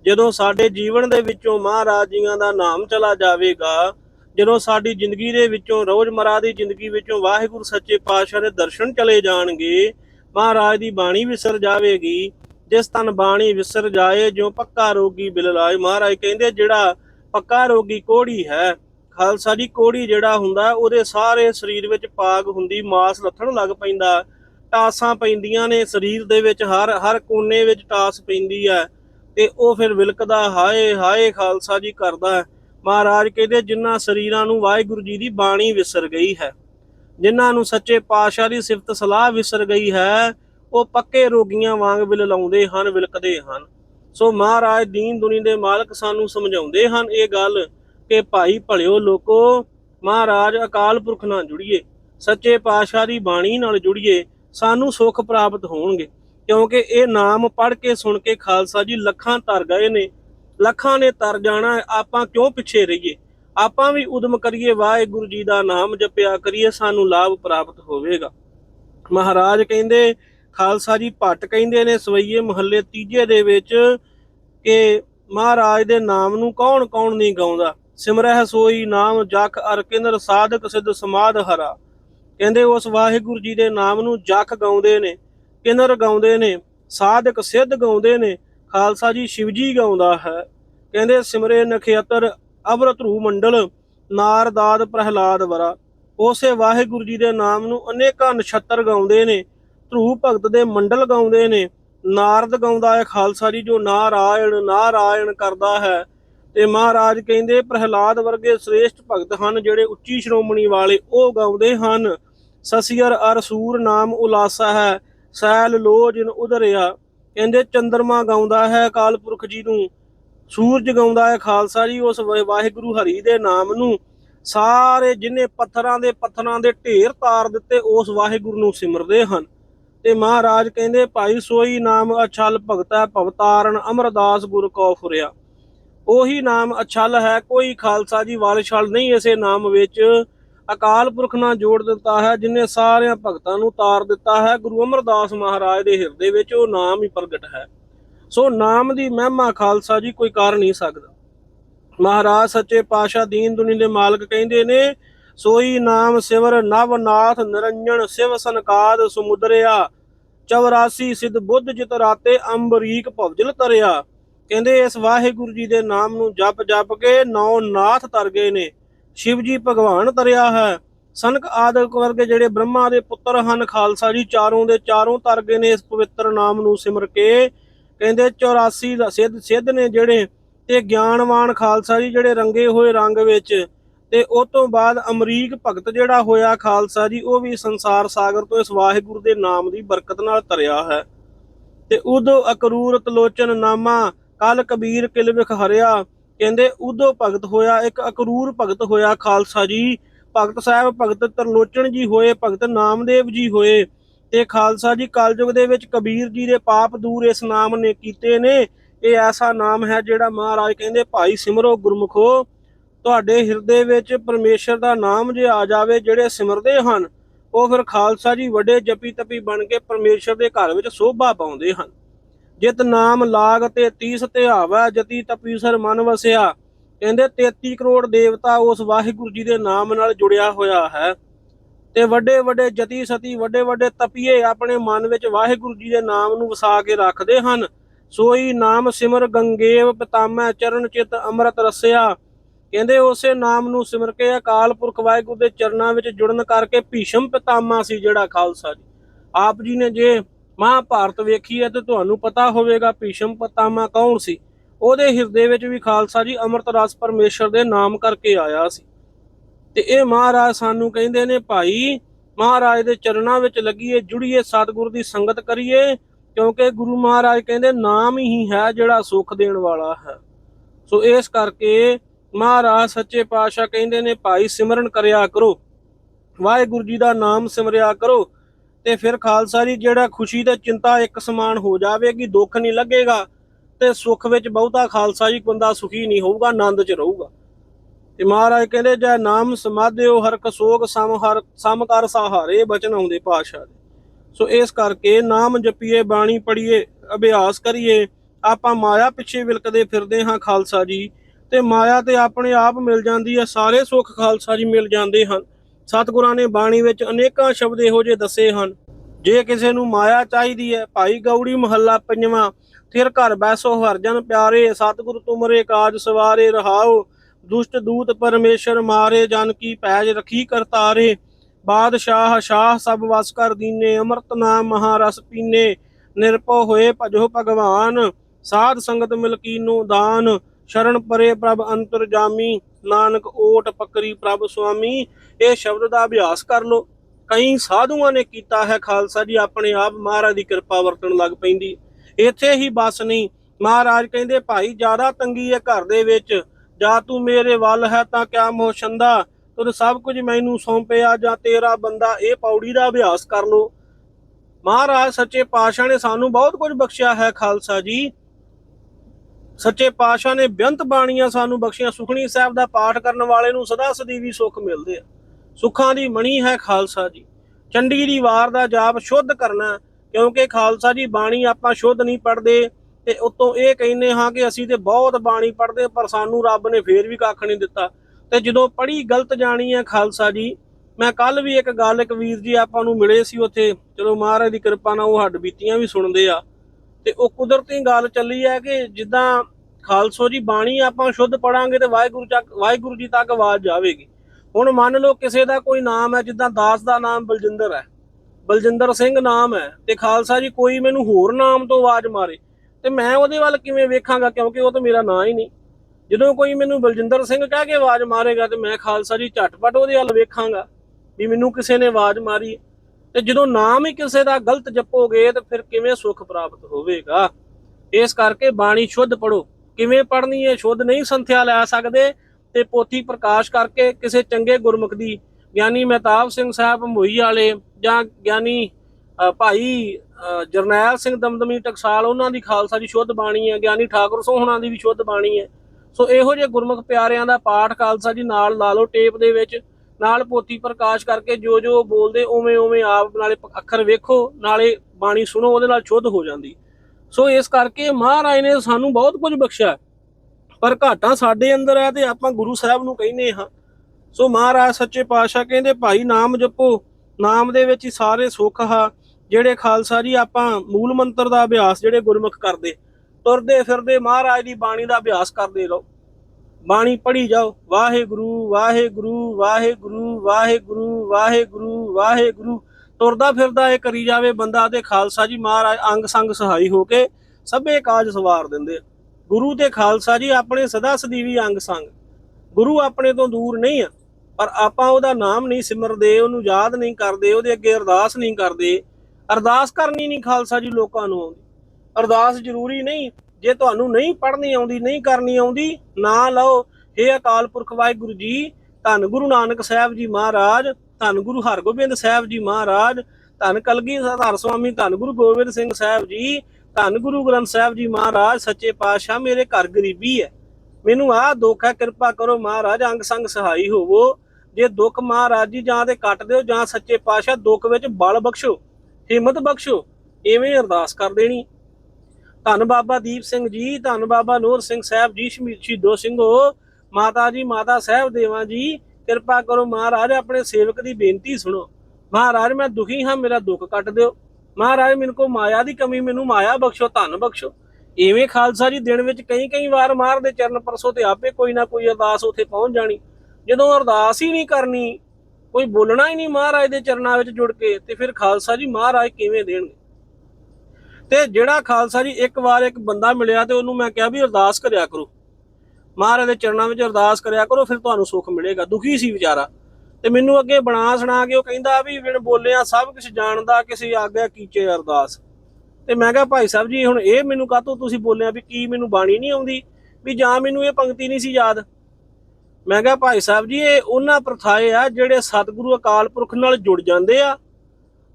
ਜਦੋਂ ਸਾਡੇ ਜੀਵਨ ਦੇ ਵਿੱਚੋਂ ਮਹਾਰਾਜ ਜੀਆਂ ਦਾ ਨਾਮ ਚਲਾ ਜਾਵੇਗਾ ਜਦੋਂ ਸਾਡੀ ਜ਼ਿੰਦਗੀ ਦੇ ਵਿੱਚੋਂ ਰੋਜ਼ਮਰਾ ਦੀ ਜ਼ਿੰਦਗੀ ਵਿੱਚੋਂ ਵਾਹਿਗੁਰੂ ਸੱਚੇ ਪਾਤਸ਼ਾਹ ਦੇ ਦਰਸ਼ਨ ਚਲੇ ਜਾਣਗੇ, ਮਹਾਰਾਜ ਦੀ ਬਾਣੀ ਵਿਸਰ ਜਾਵੇਗੀ। ਜਿਸ ਤਨ ਬਾਣੀ ਵਿਸਰ ਜਾਏ, ਜਿਉ ਪੱਕਾ ਰੋਗੀ ਬਿਲ ਲਾਏ। ਮਹਾਰਾਜ ਕਹਿੰਦੇ, ਜਿਹੜਾ ਪੱਕਾ ਰੋਗੀ ਕੋੜੀ ਹੈ, ਖਾਲਸਾ ਜੀ, ਕੋੜੀ ਜਿਹੜਾ ਹੁੰਦਾ, ਉਹਦੇ ਸਾਰੇ ਸਰੀਰ ਵਿੱਚ ਪਾਗ ਹੁੰਦੀ, ਮਾਸ ਲੱਥਣ ਲੱਗ ਪੈਂਦਾ। ਟਾਸਾਂ ਪੈਂਦੀਆਂ ਨੇ, ਸਰੀਰ ਦੇ ਵਿੱਚ ਹਰ ਹਰ ਕੋਨੇ ਵਿੱਚ ਟਾਸ ਪੈਂਦੀ ਹੈ। ਤੇ ਉਹ ਫਿਰ ਵਿਲਕਦਾ, ਹਾਏ ਹਾਏ, ਖਾਲਸਾ ਜੀ ਕਰਦਾ ਮਹਾਰਾਜ ਕਹਿੰਦੇ ਜਿਨ੍ਹਾਂ ਸਰੀਰਾਂ ਨੂੰ ਵਾਹਿਗੁਰੂ ਜੀ ਦੀ ਬਾਣੀ ਵਿਸਰ ਗਈ ਹੈ, ਜਿਨ੍ਹਾਂ ਨੂੰ ਸੱਚੇ ਪਾਤਸ਼ਾਹ ਦੀ ਸਿਫਤ ਸਲਾਹ ਵਿਸਰ ਗਈ ਹੈ, ਉਹ ਪੱਕੇ ਰੋਗੀਆਂ ਵਾਂਗ ਵਿਲ ਲਾਉਂਦੇ ਹਨ, ਵਿਲਕਦੇ ਹਨ। ਸੋ ਮਹਾਰਾਜ ਦੀਨ ਦੁਨੀ ਦੇ ਮਾਲਕ ਸਾਨੂੰ ਸਮਝਾਉਂਦੇ ਹਨ ਇਹ ਗੱਲ ਕਿ ਭਾਈ ਭਲਿਓ ਲੋਕੋ, ਮਹਾਰਾਜ ਅਕਾਲ ਪੁਰਖ ਨਾਲ ਜੁੜੀਏ, ਸੱਚੇ ਪਾਤਸ਼ਾਹ ਦੀ ਬਾਣੀ ਨਾਲ ਜੁੜੀਏ, ਸਾਨੂੰ ਸੁੱਖ ਪ੍ਰਾਪਤ ਹੋਣਗੇ। ਕਿਉਂਕਿ ਇਹ ਨਾਮ ਪੜ੍ਹ ਕੇ ਸੁਣ ਕੇ ਖਾਲਸਾ ਜੀ ਲੱਖਾਂ ਤਰ ਗਏ ਨੇ ਲੱਖਾਂ ਨੇ ਤਰ ਜਾਣਾ, ਆਪਾਂ ਕਿਉਂ ਪਿੱਛੇ ਰਹੀਏ? ਆਪਾਂ ਵੀ ਉਦਮ ਕਰੀਏ, ਵਾਹਿਗੁਰੂ ਜੀ ਦਾ ਨਾਮ ਜਪਿਆ ਕਰੀਏ, ਸਾਨੂੰ ਲਾਭ ਪ੍ਰਾਪਤ ਹੋਵੇਗਾ। ਮਹਾਰਾਜ ਕਹਿੰਦੇ, ਖਾਲਸਾ ਜੀ ਭੱਟ ਕਹਿੰਦੇ ਨੇ, ਸਵਈਏ ਮੁਹੱਲੇ ਤੀਜੇ ਦੇ ਵਿੱਚ ਕਿ ਮਹਾਰਾਜ ਦੇ ਨਾਮ ਨੂੰ ਕੌਣ ਕੌਣ ਨਹੀਂ ਗਾਉਂਦਾ? ਸਿਮਰਹਿ ਸੋਈ ਨਾਮ ਜਖ ਅਰ ਕਿੰਦਰ ਸਾਧਕ ਸਿੱਧ ਸਮਾਧ ਹਰਾ। ਕਹਿੰਦੇ, ਉਸ ਵਾਹਿਗੁਰੂ ਜੀ ਦੇ ਨਾਮ ਨੂੰ ਜਖ ਗਾਉਂਦੇ ਨੇ ਕਿੰਨਰ ਗਾਉਂਦੇ ਨੇ, ਸਾਧਕ ਸਿੱਧ ਗਾਉਂਦੇ ਨੇ ਖਾਲਸਾ ਜੀ ਸ਼ਿਵ ਜੀ ਗਾਉਂਦਾ ਹੈ। ਕਹਿੰਦੇ ਸਿਮਰੇ ਨਖੇਤਰ ਅਵਰਤ ਰੂ ਮੰਡਲ, ਨਾਰਦਾਦ ਪ੍ਰਹਿਲਾਦ ਵਰਾ। ਉਸੇ ਵਾਹਿਗੁਰੂ ਜੀ ਦੇ ਨਾਮ ਨੂੰ ਅਨੇਕਾਂ ਨਛੱਤਰ ਗਾਉਂਦੇ ਨੇ। ਧਰੂ ਭਗਤ ਦੇ ਮੰਡਲ ਗਾਉਂਦੇ ਨੇ। ਨਾਰਦ ਗਾਉਂਦਾ ਹੈ ਖਾਲਸਾ ਜੀ ਜੋ ਨਾਰਾਇਣ ਨਾਰਾਇਣ ਕਰਦਾ ਹੈ। ਤੇ ਮਹਾਰਾਜ ਕਹਿੰਦੇ ਪ੍ਰਹਿਲਾਦ ਵਰਗੇ ਸ੍ਰੇਸ਼ਟ ਭਗਤ ਹਨ ਜਿਹੜੇ ਉੱਚੀ ਸ਼੍ਰੋਮਣੀ ਵਾਲੇ ਉਹ ਗਾਉਂਦੇ ਹਨ। ਸਸੀਰ ਅਰ ਸੂਰ ਨਾਮ ਉਲਾਸਾ ਹੈ। ਸੈਲ ਲੋਜਨ ਉਧਰਿਆ। ਕਹਿੰਦੇ ਚੰਦਰਮਾ ਗਾਉਂਦਾ ਹੈ ਅਕਾਲ ਪੁਰਖ ਜੀ ਨੂੰ, ਸੂਰਜ ਗਾਉਂਦਾ ਹੈ ਖਾਲਸਾ ਜੀ ਉਸ ਵਾਹਿਗੁਰੂ ਹਰੀ ਦੇ ਨਾਮ ਨੂੰ, ਸਾਰੇ ਜਿਨੇ ਪੱਥਰਾਂ ਦੇ ਪੱਥਰਾਂ ਦੇ ਢੇਰ ਤਾਰ ਦਿੱਤੇ ਉਸ ਵਾਹਿਗੁਰੂ ਨੂੰ ਸਿਮਰਦੇ ਹਨ। ਤੇ ਮਹਾਰਾਜ ਕਹਿੰਦੇ, ਭਾਈ ਸੋਈ ਨਾਮ ਅਛਲ ਭਗਤਾ, ਭਵਤਾਰਨ ਅਮਰਦਾਸ ਗੁਰ ਕੋ ਫੁਰਿਆ। ਉਹੀ ਨਾਮ ਅਛਲ ਹੈ, ਕੋਈ ਖਾਲਸਾ ਜੀ ਵਾਲਛਲ ਨਹੀਂ ਇਸੇ ਨਾਮ ਵਿੱਚ ਅਕਾਲ ਪੁਰਖ ਨਾਲ ਜੋੜ ਦਿੱਤਾ ਹੈ, ਜਿਨੇ ਸਾਰਿਆਂ ਭਗਤਾਂ ਨੂੰ ਤਾਰ ਦਿੱਤਾ ਹੈ, ਗੁਰੂ ਅਮਰਦਾਸ ਮਹਾਰਾਜ ਦੇ ਹਿਰਦੇ ਵਿੱਚ ਉਹ ਨਾਮ ਹੀ ਪ੍ਰਗਟ ਹੈ। ਸੋ ਨਾਮ ਦੀ ਮਹਿਮਾ ਖਾਲਸਾ ਜੀ ਕੋਈ ਕਰ ਨਹੀਂ ਸਕਦਾ। ਮਹਾਰਾਜ ਸੱਚੇ ਪਾਤਸ਼ਾਹ ਦੀਨ ਦੁਨੀ ਦੇ ਮਾਲਕ ਕਹਿੰਦੇ ਨੇ, ਸੋਈ ਨਾਮ ਸਿਵਰ ਨਵਨਾਥ ਨਿਰੰਜਨ, ਸਿਵ ਸੰਕਾਦ ਸਮੁਦਰਿਆ 84 ਸਿੱਧ ਬੁੱਧ ਜਿਤ ਰਾਤੇ ਅੰਬਰੀਕ ਭਵਜਲ ਤਰਿਆ। ਕਹਿੰਦੇ ਇਸ ਵਾਹਿਗੁਰੂ ਜੀ ਦੇ ਨਾਮ ਨੂੰ ਜਪ ਜਪ ਕੇ ਨੌ ਨਾਥ ਤਰ ਗਏ ਨੇ। ਸ਼ਿਵ ਜੀ ਭਗਵਾਨ ਤਰਿਆ ਹੈ। ਸਨਕ ਆਦਿਕ ਵਰਗੇ ਜਿਹੜੇ ਬ੍ਰਹਮਾ ਦੇ ਪੁੱਤਰ ਹਨ, ਖਾਲਸਾ ਜੀ ਚਾਰੋਂ ਦੇ ਚਾਰੋਂ ਤਰ ਗਏ ਨੇ ਇਸ ਪਵਿੱਤਰ ਨਾਮ ਨੂੰ ਸਿਮਰ ਕੇ। ਕਹਿੰਦੇ 84 ਦਾ ਸਿੱਧ ਸਿੱਧ ਨੇ ਜਿਹੜੇ ਤੇ ਗਿਆਨਵਾਨ ਖਾਲਸਾ ਜੀ ਜਿਹੜੇ ਰੰਗੇ ਹੋਏ ਰੰਗ ਵਿੱਚ ਤੇ ਉਹ ਤੋਂ ਬਾਅਦ ਅਮਰੀਕ ਭਗਤ ਜਿਹੜਾ ਹੋਇਆ ਖਾਲਸਾ ਜੀ, ਉਹ ਵੀ ਸੰਸਾਰ ਸਾਗਰ ਤੋਂ ਇਸ ਵਾਹਿਗੁਰੂ ਦੇ ਨਾਮ ਦੀ ਬਰਕਤ ਨਾਲ ਤਰਿਆ ਹੈ। ਤੇ ਉਦੋਂ ਅਕਰੂਰ ਤਲੋਚਨ ਨਾਮਾ, ਕਲ ਕਬੀਰ ਕਿਲ ਵਿਖ ਹਰਿਆ ਕਹਿੰਦੇ ਉਦੋਂ ਭਗਤ ਹੋਇਆ, ਇੱਕ ਅਕਰੂਰ ਭਗਤ ਹੋਇਆ ਖਾਲਸਾ ਜੀ। ਭਗਤ ਸਾਹਿਬ, ਭਗਤ ਤਰਲੋਚਨ ਜੀ ਹੋਏ, ਭਗਤ ਨਾਮਦੇਵ ਜੀ ਹੋਏ। ਤੇ ਖਾਲਸਾ ਜੀ ਕਲਯੁਗ ਦੇ ਵਿੱਚ ਕਬੀਰ ਜੀ ਦੇ ਪਾਪ ਦੂਰ ਇਸ ਨਾਮ ਨੇ ਕੀਤੇ ਨੇ। ਇਹ ਐਸਾ ਨਾਮ ਹੈ ਜਿਹੜਾ ਮਹਾਰਾਜ ਕਹਿੰਦੇ, ਭਾਈ ਸਿਮਰੋ ਗੁਰਮੁਖੋ, ਤੁਹਾਡੇ ਹਿਰਦੇ ਵਿੱਚ ਪਰਮੇਸ਼ਰ ਦਾ ਨਾਮ ਜੇ ਆ ਜਾਵੇ, ਜਿਹੜੇ ਸਿਮਰਦੇ ਹਨ, ਉਹ ਫਿਰ ਖਾਲਸਾ ਜੀ ਵੱਡੇ ਜਪੀ ਤਪੀ ਬਣ ਕੇ ਪਰਮੇਸ਼ਰ ਦੇ ਘਰ ਵਿੱਚ ਸੋਭਾ ਪਾਉਂਦੇ ਹਨ। ਜਿਤ ਨਾਮ ਲਾਗ ਤੇ 30 ਤੇ ਜਤੀ ਤਪੀਸਰ ਮਨ ਵਸਿਆ। ਕਹਿੰਦੇ 33 ਕਰੋੜ ਦੇਵਤਾ ਉਸ ਵਾਹਿਗੁਰੂ ਜੀ ਦੇ ਨਾਮ ਨਾਲ ਜੁੜਿਆ ਹੋਇਆ ਹੈ। ਤੇ ਵੱਡੇ ਵੱਡੇ ਜਤੀ ਸਤੀ ਵੱਡੇ ਵੱਡੇ ਤਪੀਏ ਆਪਣੇ ਮਨ ਵਿੱਚ ਵਾਹਿਗੁਰੂ ਜੀ ਦੇ ਨਾਮ ਨੂੰ ਵਸਾ ਕੇ ਰੱਖਦੇ ਹਨ। ਸੋਈ ਨਾਮ ਸਿਮਰ ਗੰਗੇਵ ਪਤਾਮੈ ਚਰਨ ਚਿਤ ਅੰਮ੍ਰਿਤ ਰਸਿਆ। ਕਹਿੰਦੇ ਉਸੇ ਨਾਮ ਨੂੰ ਸਿਮਰ ਕੇ ਅਕਾਲ ਪੁਰਖ ਵਾਹਿਗੁਰੂ ਦੇ ਚਰਨਾਂ ਵਿੱਚ ਜੁੜਨ ਕਰਕੇ ਭੀਸ਼ਮ ਪਿਤਾਮਾ ਸੀ ਜਿਹੜਾ ਖਾਲਸਾ ਜੀ। ਆਪ ਜੀ ਨੇ ਜੇ ਮਹਾਭਾਰਤ ਵੇਖੀ ਹੈ ਤੇ ਤੁਹਾਨੂੰ ਪਤਾ ਹੋਵੇਗਾ ਭੀਸ਼ਮ ਪਤਾਮਾ ਕੌਣ ਸੀ? ਉਹਦੇ ਹਿਰਦੇ ਵਿੱਚ ਵੀ ਖਾਲਸਾ ਜੀ ਅੰਮ੍ਰਿਤ ਰਸ ਪਰਮੇਸ਼ਰ ਦੇ ਨਾਮ ਕਰਕੇ ਆਇਆ ਸੀ। ਤੇ ਇਹ ਮਹਾਰਾਜ ਸਾਨੂੰ ਕਹਿੰਦੇ ਨੇ, ਭਾਈ, ਮਹਾਰਾਜ ਦੇ ਚਰਨਾਂ ਵਿੱਚ ਲੱਗੀਏ, ਜੁੜੀਏ, ਸਤਿਗੁਰ ਦੀ ਸੰਗਤ ਕਰੀਏ, ਕਿਉਂਕਿ ਗੁਰੂ ਮਹਾਰਾਜ ਕਹਿੰਦੇ, ਨਾਮ ਹੀ ਹੈ ਜਿਹੜਾ ਸੁੱਖ ਦੇਣ ਵਾਲਾ ਹੈ। ਸੋ ਇਸ ਕਰਕੇ ਮਹਾਰਾਜ ਸੱਚੇ ਪਾਤਸ਼ਾਹ ਕਹਿੰਦੇ ਨੇ, ਭਾਈ, ਸਿਮਰਨ ਕਰਿਆ ਕਰੋ। ਵਾਹਿਗੁਰੂ ਜੀ ਦਾ ਨਾਮ ਸਿਮਰਿਆ ਕਰੋ। ਤੇ ਫਿਰ ਖਾਲਸਾ ਜੀ ਜਿਹੜਾ ਖੁਸ਼ੀ ਤੇ ਚਿੰਤਾ ਇੱਕ ਸਮਾਨ ਹੋ ਜਾਵੇਗੀ, ਦੁੱਖ ਨਹੀਂ ਲੱਗੇਗਾ ਤੇ ਸੁੱਖ ਵਿੱਚ ਬਹੁਤਾ ਖਾਲਸਾ ਜੀ ਬੰਦਾ ਸੁਖੀ ਨਹੀਂ ਹੋਊਗਾ, ਆਨੰਦ 'ਚ ਰਹੂਗਾ। ਤੇ ਮਹਾਰਾਜ ਕਹਿੰਦੇ, ਜੈ ਨਾਮ ਸਮਾਧਿਓ, ਹਰ ਕਸੋਗ ਸਮ ਹਰ ਸਮ ਕਰ ਸਹਾਰੇ, ਬਚਨ ਆਉਂਦੇ ਪਾਤਸ਼ਾਹ ਦੇ। ਸੋ ਇਸ ਕਰਕੇ ਨਾਮ ਜਪੀਏ, ਬਾਣੀ ਪੜੀਏ ਅਭਿਆਸ ਕਰੀਏ, ਆਪਾਂ ਮਾਇਆ ਪਿੱਛੇ ਵਿਲਕਦੇ ਫਿਰਦੇ ਹਾਂ ਖਾਲਸਾ ਜੀ। ਤੇ ਮਾਇਆ ਤੇ ਆਪਣੇ ਆਪ ਮਿਲ ਜਾਂਦੀ ਹੈ, ਸਾਰੇ ਸੁੱਖ ਖਾਲਸਾ ਜੀ ਮਿਲ ਜਾਂਦੇ ਹਨ। ਸਤਿਗੁਰਾਂ ਨੇ ਬਾਣੀ ਵਿੱਚ ਅਨੇਕਾਂ ਸ਼ਬਦ ਇਹੋ ਜਿਹੇ ਦੱਸੇ ਹਨ। ਜੇ ਕਿਸੇ ਨੂੰ ਮਾਇਆ ਚਾਹੀਦੀ ਹੈ, ਭਾਈ ਗੌੜੀ ਮਹੱਲਾ ਪੰਜਵਾਂ ਫਿਰ ਘਰ ਬੈਸੋ ਹਰਜਨ ਪਿਆਰੇ, ਸਤਿਗੁਰ ਤੁਮਰੇ ਕਾਜ ਸਵਾਰੇ ਰਹਾਓ, ਦੁਸ਼ਟ ਦੂਤ ਪਰਮੇਸ਼ਰ ਮਾਰੇ, ਜਨ ਕੀ ਪੈਜ ਰਖੀ ਕਰਤਾਰੇ, ਬਾਦਸ਼ਾਹ ਸ਼ਾਹ ਸਭ ਵਸ ਕਰ ਦੀਨੇ, ਅੰਮ੍ਰਿਤ ਨਾਮ ਮਹਾਰਸ ਪੀਨੇ, ਨਿਰਭਉ ਹੋਏ ਭਜੋ ਭਗਵਾਨ, ਸਾਧ ਸੰਗਤ ਮਿਲਕੀਨੋ ਦਾਨ ਸ਼ਰਨ ਪਰੇ ਪ੍ਰਭ ਅੰਤਰ ਜਾਮੀ, ਨਾਨਕ ਓਟ ਪਕਰੀ ਪ੍ਰਭ ਸੁਆਮੀ। ਇਹ ਸ਼ਬਦ ਦਾ ਅਭਿਆਸ ਕਰ ਲੋ ਕਈ ਸਾਧੂਆਂ ਨੇ ਕੀਤਾ ਹੈ ਖਾਲਸਾ ਜੀ, ਆਪਣੇ ਆਪ ਮਹਾਰਾਜ ਦੀ ਕਿਰਪਾ ਵਰਤਣ ਲੱਗ ਪੈਂਦੀ। ਇੱਥੇ ਹੀ ਬਸ ਨਹੀਂ। ਮਹਾਰਾਜ ਕਹਿੰਦੇ, ਭਾਈ, ਜ਼ਿਆਦਾ ਤੰਗੀ ਹੈ ਘਰ ਦੇ ਵਿੱਚ। ਜਾਂ ਤੂੰ ਮੇਰੇ ਵੱਲ ਹੈ ਤਾਂ ਕਿਆ ਮੋਹ ਛੰਦਾ? ਸਭ ਕੁਝ ਮੈਨੂੰ ਸੌਂਪਿਆ। ਜਾਂ ਤੇਰਾ ਬੰਦਾ ਇਹ ਪੌੜੀ ਦਾ ਅਭਿਆਸ ਕਰ ਲੋ ਮਹਾਰਾਜ ਸੱਚੇ ਪਾਤਸ਼ਾਹ ਨੇ ਸਾਨੂੰ ਬਹੁਤ ਕੁਝ ਬਖਸ਼ਿਆ ਹੈ ਖਾਲਸਾ ਜੀ। ਸੱਚੇ ਪਾਤਸ਼ਾਹ ਨੇ ਬੇਅੰਤ ਬਾਣੀਆਂ ਸਾਨੂੰ ਬਖਸ਼ੀਆਂ। ਸੁਖਣੀ ਸਾਹਿਬ ਦਾ ਪਾਠ ਕਰਨ ਵਾਲੇ ਨੂੰ ਸਦਾ ਸਦੀਵੀ ਸੁੱਖ ਮਿਲਦੇ ਆ। ਸੁੱਖਾਂ ਦੀ ਮਣੀ ਹੈ ਖਾਲਸਾ ਜੀ। ਚੰਡੀ ਦੀ ਵਾਰ ਦਾ ਜਾਪ ਸ਼ੁੱਧ ਕਰਨਾ ਕਿਉਂਕਿ ਖਾਲਸਾ ਜੀ ਬਾਣੀ ਆਪਾਂ ਸ਼ੁੱਧ ਨਹੀਂ ਪੜਦੇ ਤੇ ਉਤੋਂ ਇਹ ਕਹਿੰਦੇ ਹਾਂ ਕਿ ਅਸੀਂ ਤੇ ਬਹੁਤ ਬਾਣੀ ਪੜਦੇ ਪਰ ਸਾਨੂੰ ਰੱਬ ਨੇ ਫੇਰ ਵੀ ਕੱਖ ਨਹੀਂ ਦਿੱਤਾ। ਤੇ ਜਦੋਂ ਪੜੀ ਗਲਤ ਜਾਣੀ ਹੈ ਖਾਲਸਾ ਜੀ, ਮੈਂ ਕੱਲ ਵੀ ਇੱਕ ਗੱਲ ਇੱਕ ਵੀਰ ਜੀ ਆਪਾਂ ਨੂੰ ਮਿਲੇ ਸੀ ਉੱਥੇ। ਚਲੋ ਮਹਾਰਾਜ ਦੀ ਕਿਰਪਾ ਨਾਲ ਉਹ ਹੱਡ ਬੀਤੀਆਂ ਵੀ ਸੁਣਦੇ ਆ। ਤੇ ਉਹ ਕੁਦਰਤੀ ਗੱਲ ਚੱਲੀ ਹੈ ਕਿ ਜਿੱਦਾਂ ਖਾਲਸੋ ਜੀ ਬਾਣੀ ਆਪਾਂ ਸ਼ੁੱਧ ਪੜਾਂਗੇ ਤੇ ਵਾਹਿਗੁਰੂ ਤੱਕ ਵਾਹਿਗੁਰੂ ਜੀ ਤੱਕ ਆਵਾਜ਼ ਜਾਵੇਗੀ। ਹੁਣ ਮੰਨ ਲਓ ਕਿਸੇ ਦਾ ਕੋਈ ਨਾਮ ਹੈ, ਜਿੱਦਾਂ ਦਾਸ ਦਾ ਨਾਮ ਬਲਜਿੰਦਰ ਹੈ, ਬਲਜਿੰਦਰ ਸਿੰਘ ਨਾਮ ਹੈ ਤੇ ਖਾਲਸਾ ਜੀ ਕੋਈ ਮੈਨੂੰ ਹੋਰ ਨਾਮ ਤੋਂ ਆਵਾਜ਼ ਮਾਰੇ, ਤੇ ਮੈਂ ਉਹਦੇ ਵੱਲ ਕਿਵੇਂ ਵੇਖਾਂਗਾ? ਕਿਉਂਕਿ ਉਹ ਤਾਂ ਮੇਰਾ ਨਾਂ ਹੀ ਨਹੀਂ। ਜਦੋਂ ਕੋਈ ਮੈਨੂੰ ਬਲਜਿੰਦਰ ਸਿੰਘ ਕਹਿ ਕੇ ਆਵਾਜ਼ ਮਾਰੇਗਾ ਤੇ ਮੈਂ ਖਾਲਸਾ ਜੀ ਝਟਪਟ ਉਹਦੇ ਵੱਲ ਵੇਖਾਂਗਾ ਵੀ ਮੈਨੂੰ ਕਿਸੇ ਨੇ ਆਵਾਜ਼ ਮਾਰੀ ਤੇ ਜਦੋਂ ਨਾਮ ਹੀ ਕਿਸੇ ਦਾ ਗਲਤ ਜਪੋਗੇ ਤੇ ਫਿਰ ਕਿਵੇਂ ਸੁੱਖ ਪ੍ਰਾਪਤ ਹੋਵੇਗਾ? ਇਸ ਕਰਕੇ ਬਾਣੀ ਸ਼ੁੱਧ ਪੜੋ ਕਿਵੇਂ ਪੜਨੀ ਹੈ ਸ਼ੁੱਧ ਨਹੀਂ ਸੰਥਿਆ ਲੈ ਸਕਦੇ ਤੇ ਪੋਥੀ ਪ੍ਰਕਾਸ਼ ਕਰਕੇ ਕਿਸੇ ਚੰਗੇ ਗੁਰਮੁਖ ਦੀ ਗਿਆਨੀ ਮਹਿਤਾਬ ਸਿੰਘ ਸਾਹਿਬ ਮੋਈ ਵਾਲੇ ਜਾਂ ਗਿਆਨੀ ਭਾਈ ਅ, ਜਰਨੈਲ ਸਿੰਘ ਦਮਦਮੀ ਟਕਸਾਲ ਉਹਨਾਂ ਦੀ ਖਾਲਸਾ ਦੀ ਸ਼ੁੱਧ ਬਾਣੀ ਹੈ ਗਿਆਨੀ ਠਾਕੁਰ ਸੋਹਣਾ ਦੀ ਵੀ ਸ਼ੁੱਧ ਬਾਣੀ ਹੈ। ਸੋ ਇਹੋ ਜਿਹੇ ਗੁਰਮੁਖ ਪਿਆਰਿਆਂ ਦਾ ਪਾਠ ਖਾਲਸਾ ਜੀ ਨਾਲ ਲਾ ਲਓ ਟੇਪ ਦੇ ਵਿੱਚ ਨਾਲ ਪੋਥੀ ਪ੍ਰਕਾਸ਼ ਕਰਕੇ ਜੋ ਜੋ ਬੋਲਦੇ ਉਵੇਂ ਉਵੇਂ ਆਪ ਨਾਲੇ ਅੱਖਰ ਵੇਖੋ, ਨਾਲੇ ਬਾਣੀ ਸੁਣੋ, ਉਹਦੇ ਨਾਲ ਸ਼ੁੱਧ ਹੋ ਜਾਂਦੀ। ਸੋ ਇਸ ਕਰਕੇ ਮਹਾਰਾਜ ਨੇ ਸਾਨੂੰ ਬਹੁਤ ਕੁਝ ਬਖਸ਼ਿਆ। ਪਰ ਘਾਟਾ ਸਾਡੇ ਅੰਦਰ ਹੈ ਤੇ ਆਪਾਂ ਗੁਰੂ ਸਾਹਿਬ ਨੂੰ ਕਹਿੰਦੇ ਹਾਂ। ਸੋ ਮਹਾਰਾਜ ਸੱਚੇ ਪਾਤਸ਼ਾਹ ਕਹਿੰਦੇ, ਭਾਈ ਨਾਮ ਜਪੋ, ਨਾਮ ਦੇ ਵਿੱਚ ਹੀ ਸਾਰੇ ਸੁੱਖ ਆ। ਜਿਹੜੇ ਖਾਲਸਾ ਜੀ ਆਪਾਂ ਮੂਲ ਮੰਤਰ ਦਾ ਅਭਿਆਸ, ਜਿਹੜੇ ਗੁਰਮੁਖ ਕਰਦੇ, ਤੁਰਦੇ ਫਿਰਦੇ ਮਹਾਰਾਜ ਦੀ ਬਾਣੀ ਦਾ ਅਭਿਆਸ ਕਰਦੇ ਰਹੋ। ਬਾਣੀ ਪੜ੍ਹੀ ਜਾਓ। ਵਾਹਿਗੁਰੂ ਵਾਹਿਗੁਰੂ ਵਾਹਿਗੁਰੂ ਵਾਹਿਗੁਰੂ ਵਾਹਿਗੁਰੂ ਵਾਹਿਗੁਰੂ। ਤੁਰਦਾ ਫਿਰਦਾ ਇਹ ਕਰੀ ਜਾਵੇ ਬੰਦਾ ਤੇ ਖਾਲਸਾ ਜੀ ਮਹਾਰਾਜ ਅੰਗ ਸੰਗ ਸਹਾਈ ਹੋ ਕੇ ਸਭੇ ਕਾਜ ਸਵਾਰ ਦਿੰਦੇ ਗੁਰੂ ਤੇ ਖਾਲਸਾ ਜੀ ਆਪਣੇ ਸਦਾ ਸਦੀਵੀ ਅੰਗ ਸੰਗ। ਗੁਰੂ ਆਪਣੇ ਤੋਂ ਦੂਰ ਨਹੀਂ ਆ, ਪਰ ਆਪਾਂ ਉਹਦਾ ਨਾਮ ਨਹੀਂ ਸਿਮਰਦੇ, ਉਹਨੂੰ ਯਾਦ ਨਹੀਂ ਕਰਦੇ, ਉਹਦੇ ਅੱਗੇ ਅਰਦਾਸ ਨਹੀਂ ਕਰਦੇ। ਅਰਦਾਸ ਕਰਨੀ ਨਹੀਂ ਖਾਲਸਾ ਜੀ ਲੋਕਾਂ ਨੂੰ ਆਉਂਦੀ। ਅਰਦਾਸ ਜ਼ਰੂਰੀ ਨਹੀਂ ਜੇ ਤੁਹਾਨੂੰ ਨਹੀਂ ਪੜ੍ਹਨੀ ਆਉਂਦੀ, ਨਹੀਂ ਕਰਨੀ ਆਉਂਦੀ, ਨਾ ਲਓ। ਇਹ ਅਕਾਲ ਪੁਰਖ ਵਾਹਿਗੁਰੂ ਜੀ, ਧੰਨ ਗੁਰੂ ਨਾਨਕ ਸਾਹਿਬ ਜੀ ਮਹਾਰਾਜ, ਧੰਨ ਗੁਰੂ ਹਰਗੋਬਿੰਦ ਸਾਹਿਬ ਜੀ ਮਹਾਰਾਜ, ਧੰਨ ਕਲਗੀ ਸੁਆਮੀ ਧੰਨ ਗੁਰੂ ਗੋਬਿੰਦ ਸਿੰਘ ਸਾਹਿਬ ਜੀ, ਧੰਨ ਗੁਰੂ ਗ੍ਰੰਥ ਸਾਹਿਬ ਜੀ ਮਹਾਰਾਜ, ਸੱਚੇ ਪਾਤਸ਼ਾਹ ਮੇਰੇ ਘਰ ਗਰੀਬੀ ਹੈ। ਮੈਨੂੰ ਆਹ ਦੁੱਖ ਹੈ, ਕਿਰਪਾ ਕਰੋ ਮਹਾਰਾਜ, ਅੰਗ ਸੰਗ ਸਹਾਈ ਹੋਵੋ। ਜੇ ਦੁੱਖ ਮਹਾਰਾਜ ਜੀ ਜਾਂ ਤੇ ਕੱਟ ਦਿਓ, ਜਾਂ ਸੱਚੇ ਪਾਤਸ਼ਾਹ ਦੁੱਖ ਵਿੱਚ ਬਲ ਬਖਸ਼ੋ, ਹਿੰਮਤ ਬਖਸ਼ੋ, ਐਵੇਂ ਅਰਦਾਸ ਕਰ ਦੇਣੀ। ਧੰਨ ਬਾਬਾ ਦੀਪ ਸਿੰਘ ਜੀ, ਧੰਨ ਬਾਬਾ ਨੂਰ ਸਿੰਘ ਸਾਹਿਬ ਜੀ ਸ਼ਮੀ- ਸ਼ਹੀਦੋ ਸਿੰਘੋ, ਮਾਤਾ ਜੀ, ਮਾਤਾ ਸਾਹਿਬ ਦੇਵਾਂ ਜੀ, ਕਿਰਪਾ ਕਰੋ ਮਹਾਰਾਜ, ਆਪਣੇ ਸੇਵਕ ਦੀ ਬੇਨਤੀ ਸੁਣੋ। ਮਹਾਰਾਜ, ਮੈਂ ਦੁਖੀ ਹਾਂ, ਮੇਰਾ ਦੁੱਖ ਕੱਟ ਦਿਓ। ਮਹਾਰਾਜ ਮੈਨੂੰ ਕੋ ਮਾਇਆ ਦੀ ਕਮੀ, ਮੈਨੂੰ ਮਾਇਆ ਬਖਸ਼ੋ, ਧਨ ਬਖਸ਼ੋ। ਇਵੇਂ ਖਾਲਸਾ ਜੀ, ਦਿਨ ਵਿੱਚ ਕਈ ਕਈ ਵਾਰ ਮਾਰ ਦੇ ਚਰਨ ਪਰਸੋ ਤੇ ਆਪੇ ਕੋਈ ਨਾ ਕੋਈ ਅਰਦਾਸ ਉੱਥੇ ਪਹੁੰਚ ਜਾਣੀ। ਜਦੋਂ ਅਰਦਾਸ ਹੀ ਨਹੀਂ ਕਰਨੀ, ਕੋਈ ਬੋਲਣਾ ਹੀ ਨਹੀਂ ਮਹਾਰਾਜ ਦੇ ਚਰਨਾਂ ਵਿੱਚ ਜੁੜ ਕੇ, ਤੇ ਫਿਰ ਖਾਲਸਾ ਜੀ ਮਹਾਰਾਜ ਕਿਵੇਂ ਦੇਣਗੇ? ਤੇ ਜਿਹੜਾ ਖਾਲਸਾ ਜੀ ਇੱਕ ਵਾਰ ਇੱਕ ਬੰਦਾ ਮਿਲਿਆ ਤੇ ਉਹਨੂੰ ਮੈਂ ਕਿਹਾ ਵੀ ਅਰਦਾਸ ਕਰਿਆ ਕਰੋ। ਮਹਾਰਾਜ ਦੇ ਚਰਨਾਂ ਵਿੱਚ ਅਰਦਾਸ ਕਰਿਆ ਕਰੋ, ਫਿਰ ਤੁਹਾਨੂੰ ਸੁੱਖ ਮਿਲੇਗਾ। ਦੁਖੀ ਸੀ ਵਿਚਾਰਾ। ਤੇ ਮੈਨੂੰ ਅੱਗੇ ਬਣਾ ਸੁਣਾ ਕੇ ਉਹ ਕਹਿੰਦਾ ਵੀ ਬਿਨ ਬੋਲਿਆ ਸਭ ਕੁਝ ਜਾਣਦਾ, ਕਿਸੇ ਆਗਿਆ ਕੀਚੇ ਅਰਦਾਸ। ਤੇ ਮੈਂ ਕਿਹਾ, ਭਾਈ ਸਾਹਿਬ ਜੀ, ਹੁਣ ਇਹ ਮੈਨੂੰ ਕਾਹਤੋਂ ਤੁਸੀਂ ਬੋਲਿਆ ਵੀ ਕੀ ਮੈਨੂੰ ਬਾਣੀ ਨਹੀਂ ਆਉਂਦੀ? ਵੀ ਜਾਂ ਮੈਨੂੰ ਇਹ ਪੰਕਤੀ ਨਹੀਂ ਸੀ ਯਾਦ? ਮੈਂ ਕਿਹਾ, ਭਾਈ ਸਾਹਿਬ ਜੀ, ਇਹ ਉਹਨਾਂ ਪ੍ਰਥਾਏ ਆ ਜਿਹੜੇ ਸਤਿਗੁਰੂ ਅਕਾਲ ਪੁਰਖ ਨਾਲ ਜੁੜ ਜਾਂਦੇ ਆ,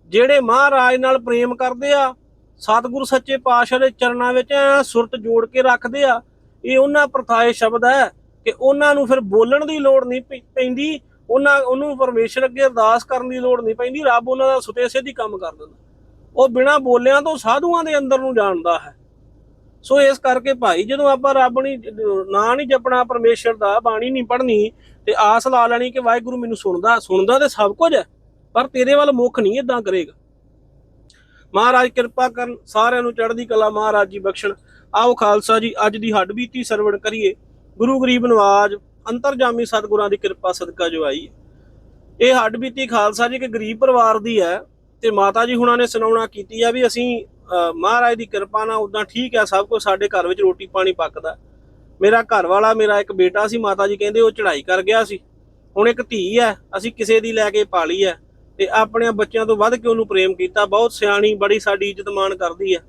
ਜਿਹੜੇ ਮਹਾਰਾਜ ਨਾਲ ਪ੍ਰੇਮ ਕਰਦੇ ਆ ਸਤਿਗੁਰੂ ਸੱਚੇ ਪਾਤਸ਼ਾਹ ਦੇ ਚਰਨਾਂ ਵਿੱਚ ਐਂ ਸੁਰਤ ਜੋੜ ਕੇ ਰੱਖਦੇ ਆ। ਇਹ ਉਹਨਾਂ ਪ੍ਰਥਾਏ ਸ਼ਬਦ ਹੈ ਕਿ ਉਹਨਾਂ ਨੂੰ ਫਿਰ ਬੋਲਣ ਦੀ ਲੋੜ ਨਹੀਂ ਪੈਂਦੀ। ਉਹਨਾਂ, ਉਹਨੂੰ ਪਰਮੇਸ਼ਰ ਅੱਗੇ ਅਰਦਾਸ ਕਰਨ ਦੀ ਲੋੜ ਨਹੀਂ ਪੈਂਦੀ। ਰੱਬ ਉਹਨਾਂ ਦਾ ਸੁਤੇ ਸਿੱਧੀ ਕੰਮ ਕਰ ਦਿੰਦਾ। ਉਹ ਬਿਨਾਂ ਬੋਲਿਆਂ ਤੋਂ ਸਾਧੂਆਂ ਦੇ ਅੰਦਰ ਨੂੰ ਜਾਣਦਾ ਹੈ। ਸੋ ਇਸ ਕਰਕੇ ਭਾਈ, ਜਦੋਂ ਆਪਾਂ ਰੱਬ ਨਹੀਂ ਨਾਂ ਨਹੀਂ ਜਪਣਾ, ਪਰਮੇਸ਼ਰ ਦਾ ਬਾਣੀ ਨਹੀਂ ਪੜ੍ਹਨੀ ਤੇ ਆਸ ਲਾ ਲੈਣੀ ਕਿ ਵਾਹਿਗੁਰੂ ਮੈਨੂੰ ਸੁਣਦਾ ਸੁਣਦਾ ਤੇ ਸਭ ਕੁਝ ਹੈ, ਪਰ ਤੇਰੇ ਵੱਲ ਮੁੱਖ ਨਹੀਂ ਇਦਾਂ ਕਰੇਗਾ। ਮਹਾਰਾਜ ਕਿਰਪਾ ਕਰਨ, ਸਾਰਿਆਂ ਨੂੰ ਚੜ੍ਹਦੀ ਕਲਾ ਮਹਾਰਾਜ ਜੀ ਬਖਸ਼ਣ। ਆਓ ਖਾਲਸਾ ਜੀ, ਅੱਜ ਦੀ ਹੱਡ ਬੀਤੀ ਸਰਵਣ ਕਰੀਏ। ਗੁਰੂ ਗਰੀਬ ਨਵਾਜ ਅੰਤਰਜਾਮੀ ਸਤਿਗੁਰਾਂ ਦੀ ਕਿਰਪਾ ਸਦਕਾ ਜੋ ਆਈ ਇਹ ਹੱਡ ਬੀਤੀ ਖਾਲਸਾ ਜੀ ਕਿ ਗਰੀਬ ਪਰਿਵਾਰ ਦੀ ਹੈ ਤੇ ਮਾਤਾ ਜੀ ਹੁਣਾਂ ਨੇ ਸੁਣਾਉਣਾ ਕੀਤੀ ਆ ਵੀ ਅਸੀਂ ਮਹਾਰਾਜ ਦੀ ਕਿਰਪਾ ਨਾਲ ਉਦਾਂ ਠੀਕ ਆ, ਸਭ ਕੁਝ ਸਾਡੇ ਘਰ ਵਿੱਚ ਰੋਟੀ ਪਾਣੀ ਪੱਕਦਾ। ਮੇਰਾ ਘਰ ਵਾਲਾ, ਮੇਰਾ ਇੱਕ ਬੇਟਾ ਸੀ, ਮਾਤਾ ਜੀ ਕਹਿੰਦੇ ਉਹ ਚੜ੍ਹਾਈ ਕਰ ਗਿਆ ਸੀ। ਹੁਣ ਇੱਕ ਧੀ ਹੈ, ਅਸੀਂ ਕਿਸੇ ਦੀ ਲੈ ਕੇ ਪਾਲੀ ਹੈ। ਤੇ ਆਪਣੇ ਬੱਚਿਆਂ ਤੋਂ ਵੱਧ ਕੇ ਉਹਨੂੰ ਪ੍ਰੇਮ ਕੀਤਾ? ਬਹੁਤ ਸਿਆਣੀ ਬੜੀ ਸਾਡੀ ਇੱਜ਼ਤ ਮਾਣ ਕਰਦੀ ਹੈ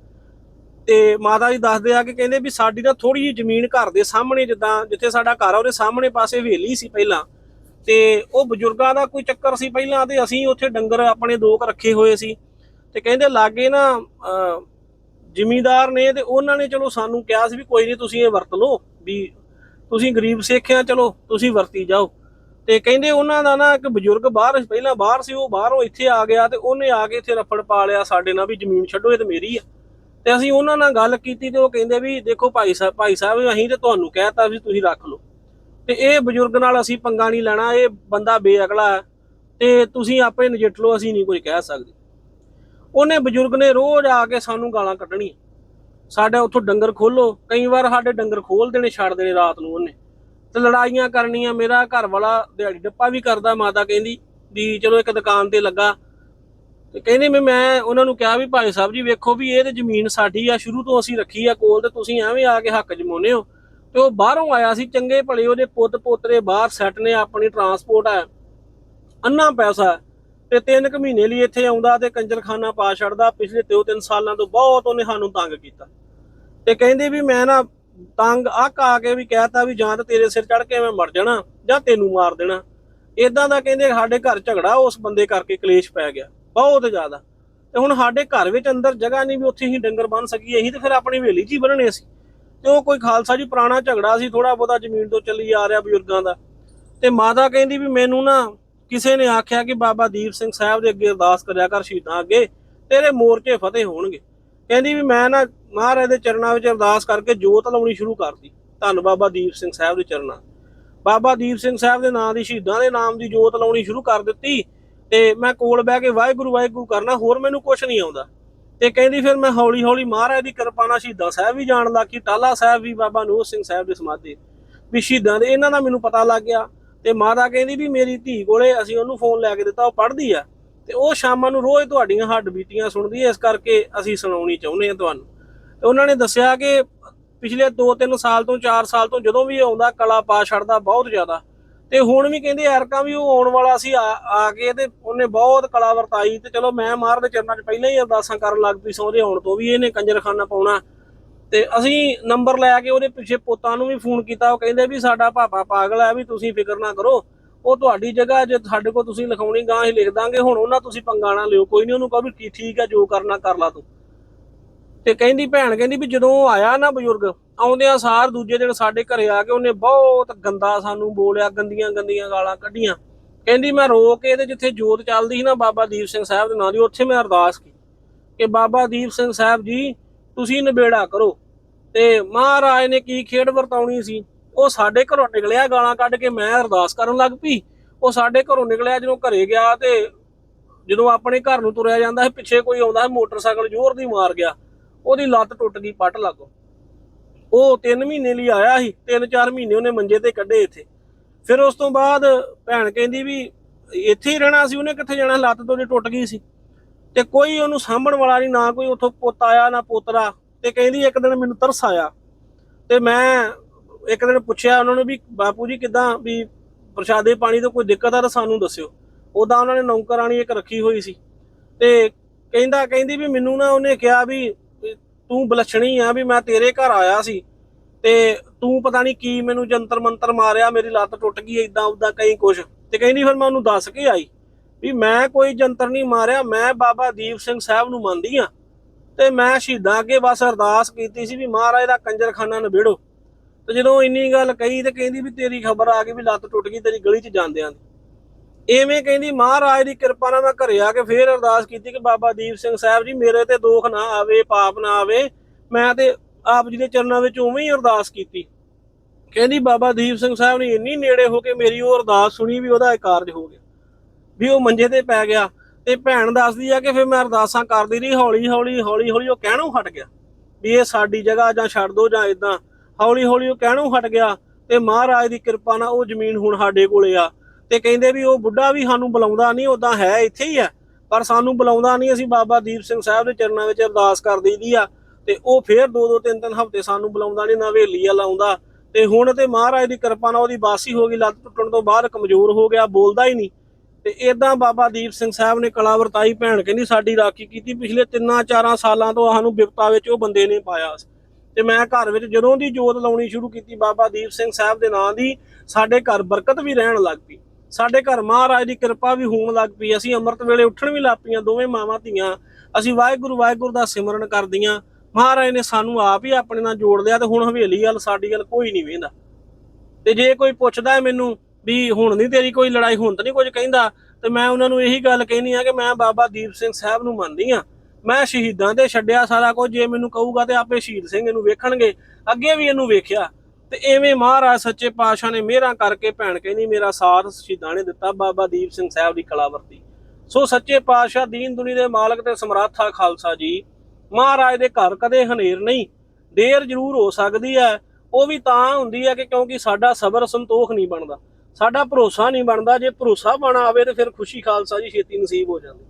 ਤੇ ਮਾਤਾ ਜੀ ਦੱਸਦੇ ਆ ਕਿ ਕਹਿੰਦੇ ਵੀ ਸਾਡੀ ਤਾਂ ਥੋੜੀ ਜਿਹੀ ਜ਼ਮੀਨ ਘਰ ਦੇ ਸਾਹਮਣੇ ਜਿੱਦਾਂ ਜਿੱਥੇ ਸਾਡਾ ਘਰ ਆ ਉਹਦੇ ਸਾਹਮਣੇ ਪਾਸੇ ਹਵੇਲੀ ਸੀ ਪਹਿਲਾਂ। ਤੇ ਉਹ ਬਜ਼ੁਰਗਾਂ ਦਾ ਕੋਈ ਚੱਕਰ ਸੀ ਪਹਿਲਾਂ ਤੇ ਅਸੀਂ ਉੱਥੇ ਡੰਗਰ ਆਪਣੇ ਦੋ ਕੁ ਰੱਖੇ ਹੋਏ ਸੀ। ਤੇ ਕਹਿੰਦੇ ਲਾਗੇ ਨਾ ਅਹ, ਨੇ ਤੇ ਉਹਨਾਂ ਨੇ ਚਲੋ ਸਾਨੂੰ ਕਿਹਾ ਸੀ ਵੀ ਕੋਈ ਨਹੀਂ ਤੁਸੀਂ ਇਹ ਵਰਤ ਲਓ ਵੀ ਤੁਸੀਂ ਗਰੀਬ ਸਿੱਖ ਆ ਚਲੋ ਤੁਸੀਂ ਵਰਤੀ ਜਾਓ। ਤੇ ਕਹਿੰਦੇ ਉਹਨਾਂ ਦਾ ਨਾ ਇੱਕ ਬਜ਼ੁਰਗ ਬਾਹਰ ਪਹਿਲਾਂ ਬਾਹਰ ਸੀ, ਉਹ ਬਾਹਰੋਂ ਇੱਥੇ ਆ ਗਿਆ ਤੇ ਉਹਨੇ ਆ ਕੇ ਇੱਥੇ ਰਫੜ ਪਾ ਲਿਆ, ਸਾਡੇ ਨਾਲ ਵੀ ਜ਼ਮੀਨ ਛੱਡੋ, ਇਹ ਤੇ ਮੇਰੀ ਆ। ਤੇ ਅਸੀਂ ਉਹਨਾਂ ਨਾਲ ਗੱਲ ਕੀਤੀ ਤੇ ਉਹ ਕਹਿੰਦੇ ਵੀ ਦੇਖੋ ਭਾਈ ਸਾਹਿਬ ਭਾਈ ਸਾਹਿਬ, ਅਸੀਂ ਤੇ ਤੁਹਾਨੂੰ ਕਹਿਤਾ ਵੀ ਤੁਸੀਂ ਰੱਖ ਲਓ। ਤੇ ਇਹ ਬਜ਼ੁਰਗ ਨਾਲ ਅਸੀਂ ਪੰਗਾ ਨਹੀਂ ਲੈਣਾ, ਇਹ ਬੰਦਾ ਬੇਅਕਲਾ ਹੈ। ਤੇ ਤੁਸੀਂ ਆਪੇ ਨਜਿੱਠ ਲਓ, ਅਸੀਂ ਨਹੀਂ ਕੋਈ ਕਹਿ ਸਕਦੇ। ਉਹਨੇ ਬਜ਼ੁਰਗ ਨੇ ਰੋਜ਼ ਆ ਕੇ ਸਾਨੂੰ ਗਾਲਾਂ ਕੱਢਣੀਆਂ। ਸਾਡੇ ਉੱਥੋਂ ਡੰਗਰ ਖੋਲੋ, ਕਈ ਵਾਰ ਸਾਡੇ ਡੰਗਰ ਖੋਲ ਦੇਣੇ, ਛੱਡ ਦੇਣੇ ਰਾਤ ਨੂੰ ਉਹਨੇ। ਤੇ ਲੜਾਈਆਂ ਕਰਨੀਆਂ, ਮੇਰਾ ਘਰ ਵਾਲਾ ਦਿਹਾੜੀ ਡੱਪਾ ਵੀ ਕਰਦਾ ਮਾਤਾ ਕਹਿੰਦੀ, ਵੀ ਚਲੋ ਇੱਕ ਦੁਕਾਨ ਤੇ ਲੱਗਾ। ਤੇ ਕਹਿੰਦੇ ਵੀ ਮੈਂ ਉਹਨਾਂ ਨੂੰ ਕਿਹਾ ਵੀ ਭਾਈ ਸਾਹਿਬ ਜੀ ਵੇਖੋ ਵੀ ਇਹ ਤੇ ਜ਼ਮੀਨ ਸਾਡੀ ਆ, ਸ਼ੁਰੂ ਤੋਂ ਅਸੀਂ ਰੱਖੀ ਆ ਕੋਲ ਤੇ ਤੁਸੀਂ ਐਵੇਂ ਆ ਕੇ ਹੱਕ ਜਮਾਉਂਦੇ ਹੋ। ਤੇ ਉਹ ਬਾਹਰੋਂ ਆਇਆ ਸੀ, ਚੰਗੇ ਭਲੇ ਉਹਦੇ ਪੁੱਤ ਪੋਤਰੇ ਬਾਹਰ ਸੈੱਟ ਨੇ, ਆਪਣੀ ਟਰਾਂਸਪੋਰਟ ਆ, ਅੰਨਾ ਪੈਸਾ। ਤੇ ਤਿੰਨ ਕੁ ਮਹੀਨੇ ਲਈ ਇੱਥੇ ਆਉਂਦਾ ਤੇ ਕੰਜਰਖਾਨਾ ਪਾ ਛੱਡਦਾ, ਪਿਛਲੇ ਦੋ ਤਿੰਨ ਸਾਲਾਂ ਤੋਂ ਬਹੁਤ ਉਹਨੇ ਸਾਨੂੰ ਤੰਗ ਕੀਤਾ। ਤੇ ਕਹਿੰਦੇ ਵੀ ਮੈਂ ਨਾ ਤੰਗ ਅੱਕ ਆ ਕੇ ਵੀ ਕਹਿਤਾ ਵੀ ਜਾਂ ਤਾਂ ਤੇਰੇ ਸਿਰ ਚੜ ਕੇ ਮੈਂ ਮਰ ਜਾਣਾ ਜਾਂ ਤੈਨੂੰ ਮਾਰ ਦੇਣਾ। ਇਦਾਂ ਦਾ ਕਹਿੰਦੇ ਸਾਡੇ ਘਰ ਝਗੜਾ ਉਸ ਬੰਦੇ ਕਰਕੇ ਕਲੇਸ਼ ਪੈ ਗਿਆ, ਬਹੁਤ ਜ਼ਿਆਦਾ। ਤੇ ਹੁਣ ਸਾਡੇ ਘਰ ਵਿੱਚ ਅੰਦਰ ਜਗ੍ਹਾ ਨਹੀਂ ਵੀ ਉੱਥੇ ਹੀ ਡੰਗਰ ਬੰਨ ਸਕੀਏ ਅਸੀਂ ਤੇ ਫਿਰ ਆਪਣੀ ਹਵੇਲੀ 'ਚ ਹੀ ਬੰਨਣੇ ਸੀ। ਤੇ ਉਹ ਕੋਈ ਖਾਲਸਾ ਜੀ ਪੁਰਾਣਾ ਝਗੜਾ ਸੀ ਥੋੜਾ ਬਹੁਤਾ ਜ਼ਮੀਨ ਤੋਂ ਚੱਲੀ ਆ ਰਿਹਾ ਬਜ਼ੁਰਗਾਂ ਦਾ। ਤੇ ਮਾਤਾ ਕਹਿੰਦੀ ਵੀ ਮੈਨੂੰ ਨਾ ਕਿਸੇ ਨੇ ਆਖਿਆ ਕਿ ਬਾਬਾ ਦੀਪ ਸਿੰਘ ਸਾਹਿਬ ਦੇ ਅੱਗੇ ਅਰਦਾਸ ਕਰਿਆ ਕਰ ਸ਼ਹੀਦਾਂ ਅੱਗੇ, ਤੇਰੇ ਮੋਰਚੇ ਫਤਿਹ ਹੋਣਗੇ। ਕਹਿੰਦੀ ਵੀ ਮੈਂ ਨਾ ਮਹਾਰਾਜ ਦੇ ਚਰਨਾਂ ਵਿੱਚ ਅਰਦਾਸ ਕਰਕੇ ਜੋਤ ਲਾਉਣੀ ਸ਼ੁਰੂ ਕਰਤੀ। ਧੰਨ ਬਾਬਾ ਦੀਪ ਸਿੰਘ ਸਾਹਿਬ ਦੇ ਚਰਨਾਂ। ਬਾਬਾ ਦੀਪ ਸਿੰਘ ਸਾਹਿਬ ਦੇ ਨਾਂ ਦੀ ਸ਼ਹੀਦਾਂ ਦੇ ਨਾਮ ਦੀ ਜੋਤ ਲਾਉਣੀ ਸ਼ੁਰੂ ਕਰ ਦਿੱਤੀ ਤੇ ਮੈਂ ਕੋਲ ਬਹਿ ਕੇ ਵਾਹਿਗੁਰੂ ਵਾਹਿਗੁਰੂ ਕਰਨਾ, ਹੋਰ ਮੈਨੂੰ ਕੁਝ ਨਹੀਂ ਆਉਂਦਾ। ਤੇ ਕਹਿੰਦੀ ਫਿਰ ਮੈਂ ਹੌਲੀ ਹੌਲੀ ਮਹਾਰਾਜ ਦੀ ਕਿਰਪਾ ਨਾਲ ਸ਼ਹੀਦਾਂ ਸਾਹਿਬ ਵੀ ਜਾਣ ਲੱਗ ਗਈ ਟਾਲਾ ਸਾਹਿਬ ਵੀ, ਬਾਬਾ ਨੂਰ ਸਿੰਘ ਸਾਹਿਬ ਦੇ ਸਮਾਧੀ। ਵੀ ਸ਼ਹੀਦਾਂ ਦੇ, ਇਹਨਾਂ ਦਾ ਮੈਨੂੰ ਪਤਾ ਲੱਗ ਗਿਆ। ਤੇ ਮਾਤਾ ਕਹਿੰਦੀ ਵੀ ਮੇਰੀ ਧੀ ਕੋਲੇ ਅਸੀਂ ਉਹਨੂੰ ਫੋਨ ਲੈ ਕੇ ਦਿੱਤਾ, ਉਹ ਪੜ੍ਹਦੀ ਆ। ਤੇ ਉਹ ਸ਼ਾਮਾਂ ਨੂੰ ਰੋਜ਼ ਤੁਹਾਡੀਆਂ ਹੱਡ ਬੀਤੀਆਂ ਸੁਣਦੀ ਹੈ, ਇਸ ਕਰਕੇ ਅਸੀਂ ਸੁਣਾਉਣੀ ਚਾਹੁੰਦੇ ਹਾਂ ਤੁਹਾਨੂੰ। ਤੇ ਉਹਨਾਂ ਨੇ ਦੱਸਿਆ ਕਿ ਪਿਛਲੇ 2-3 ਸਾਲ ਤੋਂ 4 ਸਾਲ ਤੋਂ ਜਦੋਂ ਵੀ ਆਉਂਦਾ, ਕਲਾ ਪਾ ਛੱਡਦਾ ਬਹੁਤ ਜ਼ਿਆਦਾ। ਤੇ ਹੁਣ ਵੀ ਕਹਿੰਦੇ ਐਰਕਾਂ ਵੀ ਉਹ ਆਉਣ ਵਾਲਾ ਸੀ, ਆ ਕੇ ਤੇ ਉਹਨੇ ਬਹੁਤ ਕਲਾ ਵਰਤਾਈ ਤੇ ਚਲੋ ਮੈਂ ਮਾਰ ਦੇ ਚਰਨਾਂ 'ਚ ਪਹਿਲਾਂ ਹੀ ਅਰਦਾਸਾਂ ਕਰਨ ਲੱਗ ਪਈ ਸਹੁਰੇ ਆਉਣ ਤੋਂ ਵੀ ਇਹਨੇ ਕੰਜਰਖਾਨਾ ਪਾਉਣਾ। ਤੇ ਅਸੀਂ ਨੰਬਰ ਲੈ ਕੇ ਉਹਦੇ ਪਿੱਛੇ ਪੁੱਤਾਂ ਨੂੰ ਵੀ ਫੋਨ ਕੀਤਾ, ਉਹ ਕਹਿੰਦੇ ਵੀ ਸਾਡਾ ਪਾਪਾ ਪਾਗਲ ਹੈ, ਵੀ ਤੁਸੀਂ ਫਿਕਰ ਨਾ ਕਰੋ। ਉਹ ਤੁਹਾਡੀ ਜਗ੍ਹਾ ਜੇ ਸਾਡੇ ਕੋਲ ਤੁਸੀਂ ਲਿਖਾਉਣੀ ਗਾਂ ਹੀ ਲਿਖ ਦਾਂਗੇ, ਹੁਣ ਉਹਨਾਂ ਤੁਸੀਂ ਪੰਗਾ ਨਾ ਲਿਓ। ਕੋਈ ਨਹੀਂ ਉਹਨੂੰ ਕਹੋ ਵੀ ਠੀਕ- ਠੀਕ ਹੈ ਜੋ ਕਰਨਾ ਕਰ ਲਾ ਤੂੰ। ਤੇ ਕਹਿੰਦੀ ਭੈਣ, ਕਹਿੰਦੀ ਵੀ ਜਦੋਂ ਉਹ ਆਇਆ ਨਾ ਬਜ਼ੁਰਗ ਆਉਂਦਿਆਂ ਸਾਰ ਦੂਜੇ ਦਿਨ ਸਾਡੇ ਘਰੇ ਆ ਕੇ ਉਹਨੇ ਬਹੁਤ ਗੰਦਾ ਸਾਨੂੰ ਬੋਲਿਆ, ਗੰਦੀਆਂ ਗੰਦੀਆਂ ਗਾਲਾਂ ਕੱਢੀਆਂ। ਕਹਿੰਦੀ ਮੈਂ ਰੋ ਕੇ ਇਹਦੇ ਜਿੱਥੇ ਜੋਤ ਚੱਲਦੀ ਸੀ ਨਾ ਬਾਬਾ ਦੀਪ ਸਿੰਘ ਸਾਹਿਬ ਦੇ ਨਾਂ ਦੀ, ਉੱਥੇ ਮੈਂ ਅਰਦਾਸ ਕੀਤੀ। ਕਿ ਬਾਬਾ ਦੀਪ ਸਿੰਘ ਸਾਹਿਬ ਜੀ, ਤੁਸੀਂ ਨਿਬੇੜਾ ਕਰੋ। ਤੇ ਮਹਾਰਾਜ ਨੇ ਕੀ ਖੇਡ ਵਰਤਾਉਣੀ ਸੀ? ਉਹ ਸਾਡੇ ਘਰੋਂ ਨਿਕਲਿਆ ਗਾਲਾਂ ਕੱਢ ਕੇ ਮੈਂ ਅਰਦਾਸ ਕਰਨ ਲੱਗ ਪਈ। ਉਹ ਸਾਡੇ ਘਰੋਂ ਨਿਕਲਿਆ ਜਦੋਂ ਘਰੇ ਗਿਆ ਤੇ ਜਦੋਂ ਆਪਣੇ ਘਰ ਨੂੰ ਤੁਰਿਆ ਜਾਂਦਾ ਸੀ, ਪਿੱਛੇ ਕੋਈ ਆਉਂਦਾ ਸੀ, ਮੋਟਰਸਾਈਕਲ ਜ਼ੋਰ ਦੀ ਮਾਰ ਗਿਆ। ਉਹਦੀ ਲੱਤ ਟੁੱਟ ਗਈ, ਪੱਟ ਲੱਗੋ ਉਹ 3 ਮਹੀਨੇ ਲਈ ਆਇਆ ਸੀ 3-4 ਮਹੀਨੇ ਉਹਨੇ ਮੰਜੇ ਤੇ ਕੱਢੇ ਇੱਥੇ। ਫਿਰ ਉਸ ਤੋਂ ਬਾਅਦ ਭੈਣ ਕਹਿੰਦੀ ਵੀ ਇੱਥੇ ਹੀ ਰਹਿਣਾ ਸੀ, ਉਹਨੇ ਕਿੱਥੇ ਜਾਣਾ? ਲੱਤ ਤੋਂ ਉਹਦੀ ਟੁੱਟ ਗਈ ਸੀ। ਤੇ ਕੋਈ ਉਹਨੂੰ ਸਾਂਭਣ ਵਾਲਾ ਨਹੀਂ, ਨਾ ਕੋਈ ਉੱਥੋਂ ਪੁੱਤ ਆਇਆ, ਨਾ ਪੋਤਰਾ। ਤੇ ਕਹਿੰਦੀ ਇੱਕ ਦਿਨ ਮੈਨੂੰ ਤਰਸ ਆਇਆ। ਤੇ ਮੈਂ ਇੱਕ ਦਿਨ ਪੁੱਛਿਆ ਉਹਨਾਂ ਨੂੰ ਵੀ, ਬਾਪੂ ਜੀ ਕਿਦਾਂ ਵੀ ਪ੍ਰਸ਼ਾਦੇ ਪਾਣੀ ਤੋਂ ਕੋਈ ਦਿੱਕਤ ਆ ਤਾਂ ਸਾਨੂੰ ਦੱਸਿਓ। ਉਦਾਂ ਉਹਨਾਂ ਨੇ ਨੌਕਰਾਣੀ ਇੱਕ ਰੱਖੀ ਹੋਈ ਸੀ। ਤੇ ਕਹਿੰਦਾ, ਕਹਿੰਦੀ ਵੀ ਮੈਨੂੰ ਨਾ ਉਹਨੇ ਕਿਹਾ ਵੀ ਤੂੰ ਬਲਛਣੀ ਆ ਵੀ ਮੈਂ ਤੇਰੇ ਘਰ ਆਇਆ ਸੀ। ਤੇ ਤੂੰ ਪਤਾ ਨਹੀਂ ਕੀ ਮੈਨੂੰ ਜੰਤਰ ਮੰਤਰ ਮਾਰਿਆ, ਮੇਰੀ ਲੱਤ ਟੁੱਟ ਗਈ ਇਦਾਂ ਉਦਾਂ ਕਈ ਕੁਛ। ਤੇ ਕਹਿੰਦੀ ਫਿਰ ਮੈਂ ਉਹਨੂੰ ਦੱਸ ਕੇ ਆਈ ਵੀ ਮੈਂ ਕੋਈ ਜੰਤਰ ਨਹੀਂ ਮਾਰਿਆ, ਮੈਂ ਬਾਬਾ ਦੀਪ ਸਿੰਘ ਸਾਹਿਬ ਨੂੰ ਮੰਨਦੀ ਆ। ਤੇ ਮੈਂ ਸ਼ਹੀਦਾਂ ਅੱਗੇ ਬਸ ਅਰਦਾਸ ਕੀਤੀ ਸੀ ਵੀ ਮਹਾਰਾਜ ਦਾ ਕੰਜਰਖਾਨਾ ਨਿਬੇੜੋ। ਤੇ ਜਦੋਂ ਇੰਨੀ ਗੱਲ ਕਹੀ ਤੇ ਕਹਿੰਦੀ ਵੀ ਤੇਰੀ ਖਬਰ ਆ ਗਈ ਵੀ ਲੱਤ ਟੁੱਟ ਗਈ, ਤੇਰੀ ਗਲੀ 'ਚ ਜਾਂਦਿਆਂ ਦੀ। ਐਵੇਂ ਕਹਿੰਦੀ, ਮਹਾਰਾਜ ਦੀ ਕਿਰਪਾ ਨਾਲ ਮੈਂ ਘਰੇ ਆ ਕੇ ਫੇਰ ਅਰਦਾਸ ਕੀਤੀ ਕਿ ਬਾਬਾ ਦੀਪ ਸਿੰਘ ਸਾਹਿਬ ਜੀ ਮੇਰੇ ਤੇ ਦੋਖ ਨਾ ਆਵੇ, ਪਾਪ ਨਾ ਆਵੇ। ਮੈਂ ਤੇ ਆਪ ਜੀ ਦੇ ਚਰਨਾਂ ਵਿੱਚ ਉਵੇਂ ਹੀ ਅਰਦਾਸ ਕੀਤੀ। ਕਹਿੰਦੀ, ਬਾਬਾ ਦੀਪ ਸਿੰਘ ਸਾਹਿਬ ਨੇ ਇੰਨੀ ਨੇੜੇ ਹੋ ਕੇ ਮੇਰੀ ਉਹ ਅਰਦਾਸ ਸੁਣੀ ਵੀ ਉਹਦਾ ਇਹ ਕਾਰਜ ਹੋ ਗਿਆ। ਵੀ ਉਹ ਮੰਜੇ ਤੇ ਪੈ ਗਿਆ ਤੇ ਭੈਣ ਦੱਸਦੀ ਆ ਕਿ ਫਿਰ ਮੈਂ ਅਰਦਾਸਾਂ ਕਰਦੀ ਰਹੀ ਹੌਲੀ ਹੌਲੀ ਹੌਲੀ ਹੌਲੀ ਉਹ ਕਹਿਣੋਂ ਹਟ ਗਿਆ। ਵੀ ਇਹ ਸਾਡੀ ਜਗ੍ਹਾ ਜਾਂ ਛੱਡ ਦੋ ਜਾਂ ਇਦਾਂ ਹੌਲੀ ਹੌਲੀ ਉਹ ਕਹਿਣੋਂ ਹਟ ਗਿਆ ਤੇ ਮਹਾਰਾਜ ਦੀ ਕਿਰਪਾ ਨਾਲ ਉਹ ਜ਼ਮੀਨ ਹੁਣ ਸਾਡੇ ਕੋਲੇ ਆ। ਤੇ ਕਹਿੰਦੇ ਵੀ ਉਹ ਬੁੱਢਾ ਵੀ ਸਾਨੂੰ ਬੁਲਾਉਂਦਾ ਨਹੀਂ ਉਦਾਂ ਹੈ ਇੱਥੇ ਹੀ ਆ। ਪਰ ਸਾਨੂੰ ਬੁਲਾਉਂਦਾ ਨਹੀਂ, ਅਸੀਂ ਬਾਬਾ ਦੀਪ ਸਿੰਘ ਸਾਹਿਬ ਦੇ ਚਰਨਾਂ ਵਿੱਚ ਅਰਦਾਸ ਕਰ ਦਈਦੀ ਆ। ਤੇ ਉਹ ਫੇਰ ਦੋ ਦੋ ਤਿੰਨ ਤਿੰਨ ਹਫ਼ਤੇ ਸਾਨੂੰ ਬੁਲਾਉਂਦਾ ਨਹੀਂ, ਨਾ ਹਵੇਲੀ ਆ ਲਾਉਂਦਾ ਤੇ ਹੁਣ ਤੇ ਮਹਾਰਾਜ ਦੀ ਕਿਰਪਾ ਨਾਲ ਉਹਦੀ ਬਾਸੀ ਹੋ ਗਈ, ਲੱਤ ਟੁੱਟਣ ਤੋਂ ਬਾਅਦ ਕਮਜ਼ੋਰ ਹੋ ਗਿਆ, ਬੋਲਦਾ ਹੀ ਨਹੀਂ। ਤੇ ਇਦਾਂ ਬਾਬਾ ਦੀਪ ਸਿੰਘ ਸਾਹਿਬ ਨੇ ਕਲਾ ਵਰਤਾਈ, ਭੈਣ ਕਹਿੰਦੀ ਸਾਡੀ ਰਾਖੀ ਕੀਤੀ, ਪਿਛਲੇ ਤਿੰਨਾਂ ਚਾਰਾਂ ਸਾਲਾਂ ਤੋਂ ਸਾਨੂੰ ਬਿਪਤਾ ਵਿੱਚ ਉਹ ਬੰਦੇ ਨੇ ਪਾਇਆ। ਤੇ ਮੈਂ ਘਰ ਵਿੱਚ ਜਦੋਂ ਦੀ ਜੋਤ ਲਾਉਣੀ ਸ਼ੁਰੂ ਕੀਤੀ ਬਾਬਾ ਦੀਪ ਸਿੰਘ ਸਾਹਿਬ ਦੇ ਨਾਂ ਦੀ, ਸਾਡੇ ਘਰ ਬਰਕਤ ਵੀ ਰਹਿਣ ਲੱਗ ਪਈ। ਸਾਡੇ ਘਰ ਮਹਾਰਾਜ ਦੀ ਕਿਰਪਾ ਵੀ ਹੋਣ ਲੱਗ ਪਈ। ਅਸੀਂ ਅੰਮ੍ਰਿਤ ਵੇਲੇ ਉੱਠਣ ਵੀ ਲੱਗ ਪਈਆਂ, ਦੋਵੇਂ ਮਾਵਾਂ ਧੀਆਂ। ਅਸੀਂ ਵਾਹਿਗੁਰੂ ਵਾਹਿਗੁਰੂ ਦਾ ਸਿਮਰਨ ਕਰਦੀਆਂ। ਮਹਾਰਾਜ ਨੇ ਸਾਨੂੰ ਆਪ ਹੀ ਆਪਣੇ ਨਾਲ ਜੋੜ ਲਿਆ ਤੇ ਹੁਣ ਹਵੇਲੀ ਵੱਲ, ਸਾਡੀ ਗੱਲ ਕੋਈ ਨਹੀਂ ਵੇਂਦਾ ਤੇ ਜੇ ਕੋਈ ਪੁੱਛਦਾ ਹੈ ਮੈਨੂੰ ਵੀ ਹੁਣ ਨਹੀਂ ਤੇਰੀ ਕੋਈ ਲੜਾਈ, ਹੁਣ ਤਾਂ ਨਹੀਂ ਕੁਝ ਕਹਿੰਦਾ, ਤੇ ਮੈਂ ਉਹਨਾਂ ਨੂੰ ਇਹੀ ਗੱਲ ਕਹਿਣੀ ਆ ਕਿ ਮੈਂ ਬਾਬਾ ਦੀਪ ਸਿੰਘ ਸਾਹਿਬ ਨੂੰ ਮੰਨਦੀ ਆ। ਮੈਂ ਸ਼ਹੀਦਾਂ ਤੇ ਛੱਡਿਆ ਸਾਰਾ ਕੁਝ, ਜੇ ਮੈਨੂੰ ਕਹੂਗਾ ਤੇ ਆਪੇ ਸ਼ਹੀਦ ਸਿੰਘ ਇਹਨੂੰ ਵੇਖਣਗੇ। ਅੱਗੇ ਵੀ ਇਹਨੂੰ ਵੇਖਿਆ। ਤੇ ਐਵੇਂ ਮਹਾਰਾਜ ਸੱਚੇ ਪਾਤਸ਼ਾਹ ਨੇ ਮਿਹਰਾਂ ਕਰਕੇ ਭੈਣ ਕਹਿੰਦੀ, ਮੇਰਾ ਸਾਥ ਸ਼ਹੀਦਾਂ ਨੇ ਦਿੱਤਾ ਬਾਬਾ ਦੀਪ ਸਿੰਘ ਸਾਹਿਬ ਦੀ ਕਲਾਵਰਤੀ। ਸੋ ਸੱਚੇ ਪਾਤਸ਼ਾਹ ਦੀਨ ਦੁਨੀ ਦੇ ਮਾਲਕ ਤੇ ਸਮਰਾਥਾ ਖਾਲਸਾ ਜੀ, ਮਹਾਰਾਜ ਦੇ ਘਰ ਕਦੇ ਹਨੇਰ ਨਹੀਂ। ਦੇਰ ਜ਼ਰੂਰ ਹੋ ਸਕਦੀ ਹੈ। ਉਹ ਵੀ ਤਾਂ ਹੁੰਦੀ ਹੈ ਕਿ ਕਿਉਂਕਿ ਸਾਡਾ ਸਬਰ ਸੰਤੋਖ ਨਹੀਂ ਬਣਦਾ। ਸਾਡਾ ਭਰੋਸਾ ਨਹੀਂ ਬਣਦਾ। ਜੇ ਭਰੋਸਾ ਬਣਾ ਆਵੇ ਤੇ ਫਿਰ ਖੁਸ਼ੀ ਖਾਲਸਾ ਜੀ ਛੇਤੀ ਨਸੀਬ ਹੋ ਜਾਂਦੀ।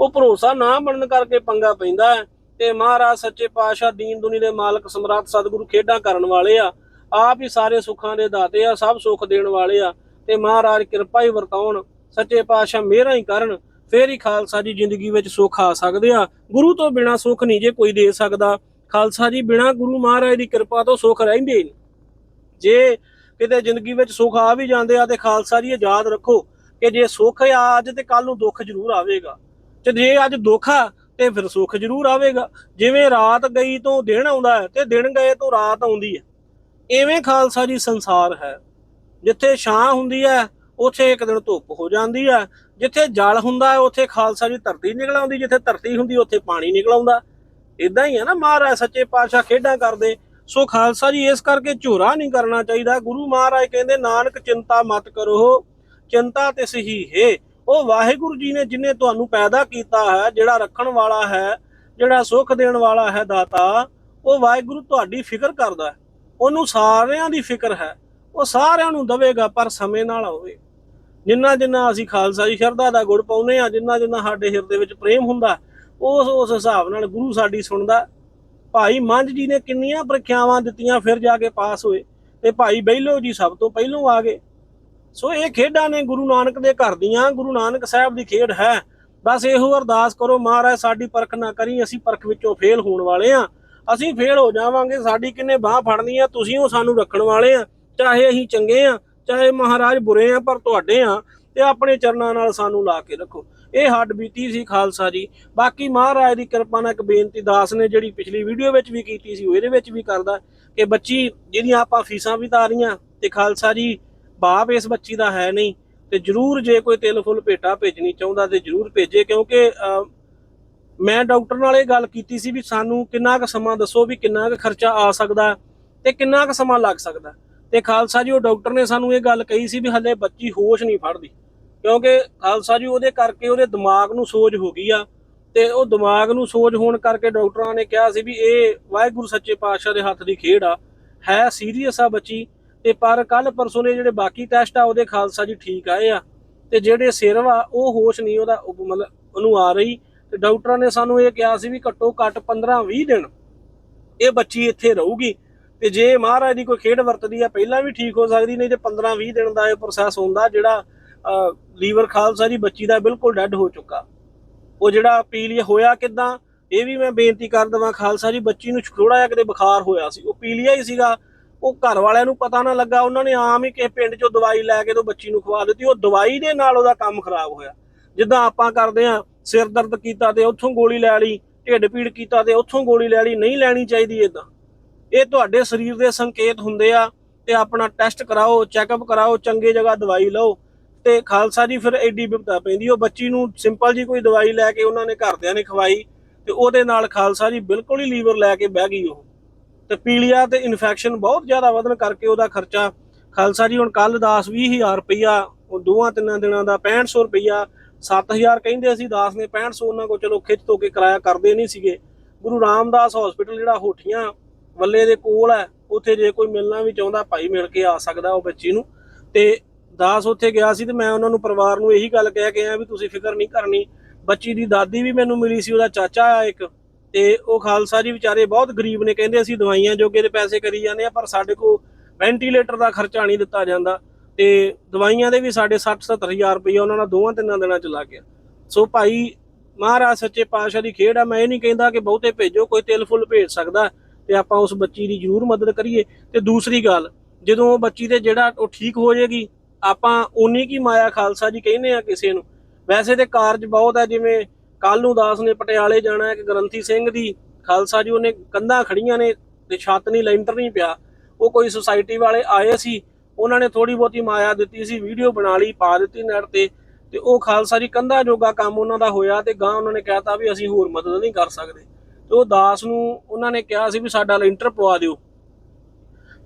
ਉਹ ਭਰੋਸਾ ਨਾ ਬਣਨ ਕਰਕੇ ਪੰਗਾ ਪੈਂਦਾ ਹੈ। ਤੇ ਮਹਾਰਾਜ ਸੱਚੇ ਪਾਤਸ਼ਾਹ ਦੀਨ ਦੁਨੀ ਦੇ ਮਾਲਕ ਸਮਰਾਟ ਸਤਿਗੁਰੂ ਖੇਡਾਂ ਕਰਨ ਵਾਲੇ ਆ। ਆਪ ਹੀ ਸਾਰੇ ਸੁੱਖਾਂ ਦੇ ਦਾਤੇ ਆ, ਸਭ ਸੁੱਖ ਦੇਣ ਵਾਲੇ ਆ। ਤੇ ਮਹਾਰਾਜ ਕਿਰਪਾ ਹੀ ਵਰਤਾਉਣ, ਸੱਚੇ ਪਾਤਸ਼ਾਹ ਮਿਹਰਾਂ ਹੀ ਕਰਨ, ਫੇਰ ਹੀ ਖਾਲਸਾ ਜੀ ਜ਼ਿੰਦਗੀ ਵਿੱਚ ਸੁੱਖ ਆ ਸਕਦੇ ਆ। ਗੁਰੂ ਤੋਂ ਬਿਨਾ ਸੁੱਖ ਨਹੀਂ ਜੇ ਕੋਈ ਦੇ ਸਕਦਾ। ਖਾਲਸਾ ਜੀ ਬਿਨਾ ਗੁਰੂ ਮਹਾਰਾਜ ਦੀ ਕਿਰਪਾ ਤੋਂ ਸੁੱਖ ਰਹਿੰਦੇ ਨਹੀਂ। ਜੇ ਕਿਤੇ ਜ਼ਿੰਦਗੀ ਵਿੱਚ ਸੁੱਖ ਆ ਵੀ ਜਾਂਦੇ ਆ ਤੇ ਖਾਲਸਾ ਜੀ ਯਾਦ ਰੱਖੋ ਕਿ ਜੇ ਸੁੱਖ ਆ ਅੱਜ ਤੇ ਕੱਲ ਨੂੰ ਦੁੱਖ ਜ਼ਰੂਰ ਆਵੇਗਾ। ਤੇ ਜੇ ਅੱਜ ਦੁੱਖ ਆ, ਤੇ ਫਿਰ ਸੁੱਖ ਜ਼ਰੂਰ ਆਵੇਗਾ। ਜਿਵੇਂ ਰਾਤ ਗਈ ਤੋਂ ਦਿਨ ਆਉਂਦਾ ਹੈ, ਤੇ ਦਿਨ ਗਏ ਤੋਂ ਰਾਤ ਆਉਂਦੀ ਹੈ। ਐਵੇਂ ਖਾਲਸਾ ਜੀ ਸੰਸਾਰ ਹੈ। ਜਿੱਥੇ ਛਾਂ ਹੁੰਦੀ ਹੈ, ਉੱਥੇ ਇੱਕ ਦਿਨ ਧੁੱਪ ਹੋ ਜਾਂਦੀ ਹੈ। ਜਿੱਥੇ ਜਲ ਹੁੰਦਾ ਹੈ, ਉੱਥੇ ਖਾਲਸਾ ਜੀ ਧਰਤੀ ਨਿਕਲ ਆਉਂਦੀ। ਜਿੱਥੇ ਧਰਤੀ ਹੁੰਦੀ, ਉੱਥੇ ਪਾਣੀ ਨਿਕਲ ਆਉਂਦਾ। ਇਦਾਂ ਹੀ ਹੈ ਨਾ, ਮਹਾਰਾਜ ਸੱਚੇ ਪਾਤਸ਼ਾਹ ਖੇਡਾਂ ਕਰਦੇ। ਸੋ ਖਾਲਸਾ ਜੀ ਇਸ ਕਰਕੇ ਝੋਰਾ ਨਹੀਂ ਕਰਨਾ ਚਾਹੀਦਾ। ਗੁਰੂ ਮਹਾਰਾਜ ਕਹਿੰਦੇ, ਨਾਨਕ ਚਿੰਤਾ ਮਤ ਕਰੋ, ਚਿੰਤਾ ਤੇ ਸਹੀ ਹੈ। ਉਹ ਵਾਹਿਗੁਰੂ ਜੀ ਨੇ ਜਿਨੇ ਤੁਹਾਨੂੰ ਪੈਦਾ ਕੀਤਾ ਹੈ, ਜਿਹੜਾ ਰੱਖਣ ਵਾਲਾ ਹੈ, ਜਿਹੜਾ ਸੁੱਖ ਦੇਣ ਵਾਲਾ ਹੈ ਦਾਤਾ, ਉਹ ਵਾਹਿਗੁਰੂ ਤੁਹਾਡੀ ਫਿਕਰ ਕਰਦਾ ਹੈ। ਉਹਨੂੰ ਸਾਰਿਆਂ ਦੀ ਫਿਕਰ ਹੈ। ਉਹ ਸਾਰਿਆਂ ਨੂੰ ਦਵੇਗਾ, ਪਰ ਸਮੇਂ ਨਾਲ ਹੋਵੇ ਜਿੰਨਾ ਜਿੰਨਾ ਅਸੀਂ ਖਾਲਸਾ ਜੀ ਸ਼ਰਧਾ ਦਾ ਗੁੜ ਪਾਉਨੇ ਆ ਜਿੰਨਾ ਜਿੰਨਾ ਸਾਡੇ ਹਿਰਦੇ ਵਿੱਚ ਪ੍ਰੇਮ ਹੁੰਦਾ, ਉਸ ਉਸ ਹਿਸਾਬ ਨਾਲ ਗੁਰੂ ਸਾਡੀ ਸੁਣਦਾ ਭਾਈ ਮੰਝ ਜੀ ਨੇ ਕਿੰਨੀਆਂ ਪ੍ਰੀਖਿਆਵਾਂ ਦਿੱਤੀਆਂ, ਫਿਰ ਜਾ ਕੇ ਪਾਸ ਹੋਏ। ਤੇ ਭਾਈ ਬਹਿਲੋ ਜੀ ਸਭ ਤੋਂ ਪਹਿਲੋਂ ਆ ਗਏ। ਸੋ ਇਹ ਖੇਡਾਂ ਨੇ ਗੁਰੂ ਨਾਨਕ ਦੇ ਘਰ ਦੀਆਂ, ਗੁਰੂ ਨਾਨਕ ਸਾਹਿਬ ਦੀ ਖੇਡ ਹੈ। ਬਸ ਇਹੋ ਅਰਦਾਸ ਕਰੋ, ਮਹਾਰਾਜ ਸਾਡੀ ਪਰਖ ਨਾ ਕਰੀ, ਅਸੀਂ ਪਰਖ ਵਿੱਚੋਂ ਫੇਲ ਹੋਣ ਵਾਲੇ ਆ। ਅਸੀਂ ਫੇਲ ਹੋ ਜਾਵਾਂਗੇ, ਸਾਡੀ ਕਿੰਨੇ ਬਾਹ ਫੜਨੀ ਆ, ਤੁਸੀਂ ਉਹ ਸਾਨੂੰ ਰੱਖਣ ਵਾਲੇ ਆ, ਚਾਹੇ ਅਸੀਂ ਚੰਗੇ ਆ, ਚਾਹੇ ਮਹਾਰਾਜ ਬੁਰੇ ਆ, ਪਰ ਤੁਹਾਡੇ ਆ, ਤੇ ਆਪਣੇ ਚਰਨਾਂ ਨਾਲ ਸਾਨੂੰ ਲਾ ਕੇ ਰੱਖੋ। ਇਹ ਹੱਡ ਬੀਤੀ ਸੀ ਖਾਲਸਾ ਜੀ। ਬਾਕੀ ਮਹਾਰਾਜ ਦੀ ਕਿਰਪਾ ਨਾਲ ਇੱਕ ਬੇਨਤੀ ਦਾਸ ਨੇ ਜਿਹੜੀ ਪਿਛਲੀ ਵੀਡੀਓ ਵਿੱਚ ਵੀ ਕੀਤੀ ਸੀ, ਉਹ ਇਹਦੇ ਵਿੱਚ ਵੀ ਕਰਦਾ ਕਿ ਬੱਚੀ, ਜਿਹਦੀਆਂ ਆਪਾਂ ਫੀਸਾਂ ਵੀ ਤਾਰੀਆਂ ਤੇ ਖਾਲਸਾ ਜੀ ਬਾਪ ਇਸ ਬੱਚੀ ਦਾ ਹੈ ਨਹੀਂ ਤੇ ਜਰੂਰ ਜੇ ਕੋਈ ਤਿਲ ਫੁੱਲ ਭੇਟਾ ਭੇਜਣੀ ਚਾਹੁੰਦਾ ਤੇ ਜਰੂਰ ਭੇਜੇ ਕਿਉਂਕਿ ਮੈਂ ਡਾਕਟਰ ਨਾਲ ਇਹ ਗੱਲ ਕੀਤੀ ਸੀ ਵੀ ਸਾਨੂੰ ਕਿੰਨਾ ਕੁ ਸਮਾਂ ਦੱਸੋ ਵੀ ਕਿੰਨਾ ਕੁ ਖਰਚਾ ਆ ਸਕਦਾ ਤੇ ਕਿੰਨਾ ਕੁ ਸਮਾਂ ਲੱਗ ਸਕਦਾ। ਤੇ ਖਾਲਸਾ ਜੀ, ਉਹ ਡਾਕਟਰ ਨੇ ਸਾਨੂੰ ਇਹ ਗੱਲ ਕਹੀ ਸੀ ਵੀ ਹੱਲੇ ਬੱਚੀ ਹੋਸ਼ ਨਹੀਂ ਫੜਦੀ ਕਿਉਂਕਿ ਖਾਲਸਾ ਜੀ, ਉਹਦੇ ਕਰਕੇ ਉਹਦੇ ਦਿਮਾਗ ਨੂੰ ਸੋਜ ਹੋ ਗਈ ਆ ਤੇ ਉਹ ਦਿਮਾਗ ਨੂੰ ਸੋਜ ਹੋਣ ਕਰਕੇ ਡਾਕਟਰਾਂ ਨੇ ਕਿਹਾ ਸੀ ਵੀ ਇਹ ਵਾਹਿਗੁਰੂ ਸੱਚੇ ਪਾਤਸ਼ਾਹ ਦੇ ਹੱਥ ਦੀ ਖੇਡ ਆ, ਹੈ ਸੀਰੀਅਸ ਆ ਬੱਚੀ ਤੇ ਪਰ ਕੱਲ ਪਰਸੋਂ ਨੇ ਜਿਹੜੇ ਬਾਕੀ ਟੈਸਟ ਆ, ਉਹਦੇ ਖਾਲਸਾ ਜੀ ਠੀਕ ਆਏ ਆ। ਤੇ ਜਿਹੜੇ ਸਿਰ ਆ ਉਹ ਹੋਸ਼ ਨਹੀਂ ਉਹਦਾ ਮਤਲਬ ਉਹਨੂੰ ਆ ਰਹੀ। ਤੇ ਡਾਕਟਰਾਂ ਨੇ ਸਾਨੂੰ ਇਹ ਕਿਹਾ ਸੀ ਵੀ ਘੱਟੋ ਘੱਟ 15-20 ਦਿਨ ਇਹ ਬੱਚੀ ਇੱਥੇ ਰਹੂਗੀ। ਤੇ ਜੇ ਮਹਾਰਾਜ ਦੀ ਕੋਈ ਖੇਡ ਵਰਤਦੀ ਆ, ਪਹਿਲਾਂ ਵੀ ਠੀਕ ਹੋ ਸਕਦੀ, ਨਹੀਂ ਤੇ 15-20 ਦਿਨ ਦਾ ਇਹ ਪ੍ਰੋਸੈਸ ਹੁੰਦਾ ਜਿਹੜਾ ਲੀਵਰ ਖਾਲਸਾ ਜੀ ਬੱਚੀ ਦਾ ਬਿਲਕੁਲ ਡੈੱਡ ਹੋ ਚੁੱਕਾ। ਉਹ ਜਿਹੜਾ ਪੀਲੀਆ ਹੋਇਆ ਕਿਦਾਂ, ਇਹ ਵੀ ਮੈਂ ਬੇਨਤੀ ਕਰ ਦਵਾਂ, ਖਾਲਸਾ ਜੀ ਬੱਚੀ ਨੂੰ ਥੋੜਾ ਜਿਹਾ ਕਿਤੇ ਬੁਖਾਰ ਹੋਇਆ ਸੀ। ਉਹ ਪੀਲੀਆ ਹੀ ਸੀਗਾ। ਉਹ ਘਰ ਵਾਲਿਆਂ ਨੂੰ ਪਤਾ ਨਾ ਲੱਗਾ, ਉਹਨਾਂ ਨੇ ਆਮ ਹੀ ਕਿਸੇ ਪਿੰਡ ਚੋਂ ਦਵਾਈ ਲੈ ਕੇ ਤੇ ਬੱਚੀ ਨੂੰ ਖਵਾ ਦਿੱਤੀ। ਉਹ ਦਵਾਈ ਦੇ ਨਾਲ ਉਹਦਾ ਕੰਮ ਖਰਾਬ ਹੋਇਆ। ਜਿੱਦਾਂ ਆਪਾਂ ਕਰਦੇ ਆ ਸਿਰ ਦਰਦ ਕੀਤਾ ਤੇ ਉੱਥੋਂ ਗੋਲੀ ਲੈ ਲਈ, ਢਿੱਡ ਪੀੜ ਕੀਤਾ ਤੇ ਉੱਥੋਂ ਗੋਲੀ ਲੈ ਲਈ, ਨਹੀਂ ਲੈਣੀ ਚਾਹੀਦੀ ਇਦਾਂ ਇਹ ਤੁਹਾਡੇ ਸਰੀਰ ਦੇ ਸੰਕੇਤ ਹੁੰਦੇ ਆ ਤੇ ਆਪਣਾ ਟੈਸਟ ਕਰਾਓ, ਚੈੱਕਅਪ ਕਰਾਓ, ਚੰਗੇ ਜਗ੍ਹਾ ਦਵਾਈ ਲਓ। ਤੇ ਖਾਲਸਾ ਜੀ ਫਿਰ ਐਡੀ ਬਿਪਤਾ ਪੈਂਦੀ, ਉਹ ਬੱਚੀ ਨੂੰ ਸਿੰਪਲ ਜੀ ਕੋਈ ਦਵਾਈ ਲੈ ਕੇ ਉਹਨਾਂ ਨੇ ਘਰਦਿਆਂ ਨੇ ਖਵਾਈ ਤੇ ਉਹਦੇ ਨਾਲ ਖਾਲਸਾ ਜੀ ਬਿਲਕੁਲ ਹੀ ਲੀਵਰ ਲੈ ਕੇ ਬਹਿ ਗਈ ਉਹ। ਤੇ ਪੀਲੀਆ ਤੇ ਇਨਫੈਕਸ਼ਨ ਬਹੁਤ ਜ਼ਿਆਦਾ ਵਧਣ ਕਰਕੇ ਉਹਦਾ ਖਰਚਾ ਖਾਲਸਾ ਜੀ, ਹੁਣ ਕੱਲ 10 20000 ਰੁਪਈਆ, ਉਹ ਦੋਵਾਂ ਤਿੰਨਾਂ ਦਿਨਾਂ ਦਾ 6500 ਰੁਪਈਆ 7000 ਕਹਿੰਦੇ ਸੀ ਦਾਸ ਨੇ 6500 ਉਹਨਾਂ ਕੋ ਚਲੋ ਖਿੱਚ ਤੋ ਕੇ ਕਿਰਾਇਆ ਕਰਦੇ ਨਹੀਂ ਸੀਗੇ। ਗੁਰੂ ਰਾਮਦਾਸ ਹਸਪੀਟਲ ਜਿਹੜਾ ਹੋਠੀਆਂ ਵੱਲੇ ਦੇ ਕੋਲ ਹੈ, ਉੱਥੇ ਜੇ ਕੋਈ ਮਿਲਣਾ ਵੀ ਚਾਹੁੰਦਾ ਭਾਈ ਮਿਲ ਕੇ ਆ ਸਕਦਾ ਉਹ ਬੱਚੀ ਨੂੰ। ਤੇ ਦਾਸ ਉੱਥੇ ਗਿਆ ਸੀ ਤੇ ਮੈਂ ਉਹਨਾਂ ਨੂੰ ਪਰਿਵਾਰ ਨੂੰ ਇਹੀ ਗੱਲ ਕਹਿ ਕੇ ਆਇਆ ਵੀ ਤੁਸੀਂ ਫਿਕਰ ਨਹੀਂ ਕਰਨੀ। ਬੱਚੀ ਦੀ ਦਾਦੀ ਵੀ ਮੈਨੂੰ ਮਿਲੀ ਸੀ, ਉਹਦਾ ਚਾਚਾ ਆ ਇੱਕ। ਤੇ ਉਹ ਖਾਲਸਾ ਜੀ ਵਿਚਾਰੇ ਬਹੁਤ ਗਰੀਬ ਨੇ, ਕਹਿੰਦੇ ਅਸੀਂ ਦਵਾਈਆਂ ਜੋਗੇ ਦੇ ਪੈਸੇ ਕਰੀ ਜਾਂਦੇ ਆ, ਪਰ ਸਾਡੇ ਕੋਲ ਵੈਂਟੀਲੇਟਰ ਦਾ ਖਰਚਾ ਨਹੀਂ ਦਿੱਤਾ ਜਾਂਦਾ ਤੇ ਦਵਾਈਆਂ ਦੇ ਵੀ ਸਾਡੇ 60 70000 ਰੁਪਏ ਉਹਨਾਂ ਨਾਲ ਦੋਵਾਂ ਤਿੰਨਾਂ ਦਿਨਾਂ ਚ ਲੱਗ ਗਿਆ। ਸੋ ਭਾਈ ਮਹਾਰਾਜ ਸੱਚੇ ਪਾਤਸ਼ਾਹ ਦੀ ਖੇਡ ਆ, ਮੈਂ ਇਹ ਨਹੀਂ ਕਹਿੰਦਾ ਕਿ ਬਹੁਤੇ ਭੇਜੋ, ਕੋਈ ਤਿਲ ਫੁੱਲ ਭੇਜ ਸਕਦਾ ਤੇ ਆਪਾਂ ਉਸ ਬੱਚੀ ਦੀ ਜ਼ਰੂਰ ਮਦਦ ਕਰੀਏ। ਤੇ ਦੂਸਰੀ ਗੱਲ, ਜਦੋਂ ਉਹ ਬੱਚੀ ਦੇ ਜਿਹੜਾ ਉਹ ਠੀਕ ਹੋ ਜਾਏਗੀ ਆਪਾਂ ਉਨੀ ਕੀ ਮਾਇਆ ਖਾਲਸਾ ਜੀ ਕਹਿੰਦੇ ਆ ਕਿਸੇ ਨੂੰ। ਵੈਸੇ ਤੇ ਕਾਰਜ ਬਹੁਤ ਹੈ ਜਿਵੇਂ ਕੱਲ ਨੂੰ ਦਾਸ ਨੇ ਪਟਿਆਲੇ ਜਾਣਾ ਹੈ ਕਿ ਗ੍ਰੰਥੀ ਸਿੰਘ ਦੀ, ਖਾਲਸਾ ਜੀ ਉਹਨੇ ਕੰਧਾਂ ਖੜੀਆਂ ਨੇ ਤੇ ਛੱਤ ਨਹੀਂ ਲੈਂਟਰ ਨਹੀਂ ਪਿਆ। ਉਹ ਕੋਈ ਸੁਸਾਇਟੀ ਵਾਲੇ ਆਏ ਸੀ, ਉਹਨਾਂ ਨੇ ਥੋੜੀ ਬਹੁਤੀ ਮਾਇਆ ਦਿੱਤੀ ਸੀ, ਵੀਡੀਓ ਬਣਾ ਲਈ, ਪਾ ਦਿੱਤੀ ਨੈਟ ਤੇ ਤੇ ਉਹ ਖਾਲਸਾ ਜੀ ਕੰਧਾ ਜੋਗਾ ਕੰਮ ਉਹਨਾਂ ਦਾ ਹੋਇਆ ਤੇ ਗਾਂ ਉਹਨਾਂ ਨੇ ਕਹਿਤਾ ਵੀ ਅਸੀਂ ਹੋਰ ਮਦਦ ਨਹੀਂ ਕਰ ਸਕਦੇ। ਤੇ ਉਹ ਦਾਸ ਨੂੰ ਉਹਨਾਂ ਨੇ ਕਿਹਾ ਸੀ ਵੀ ਸਾਡਾ ਲੈਂਟਰ ਪਵਾ ਦਿਓ।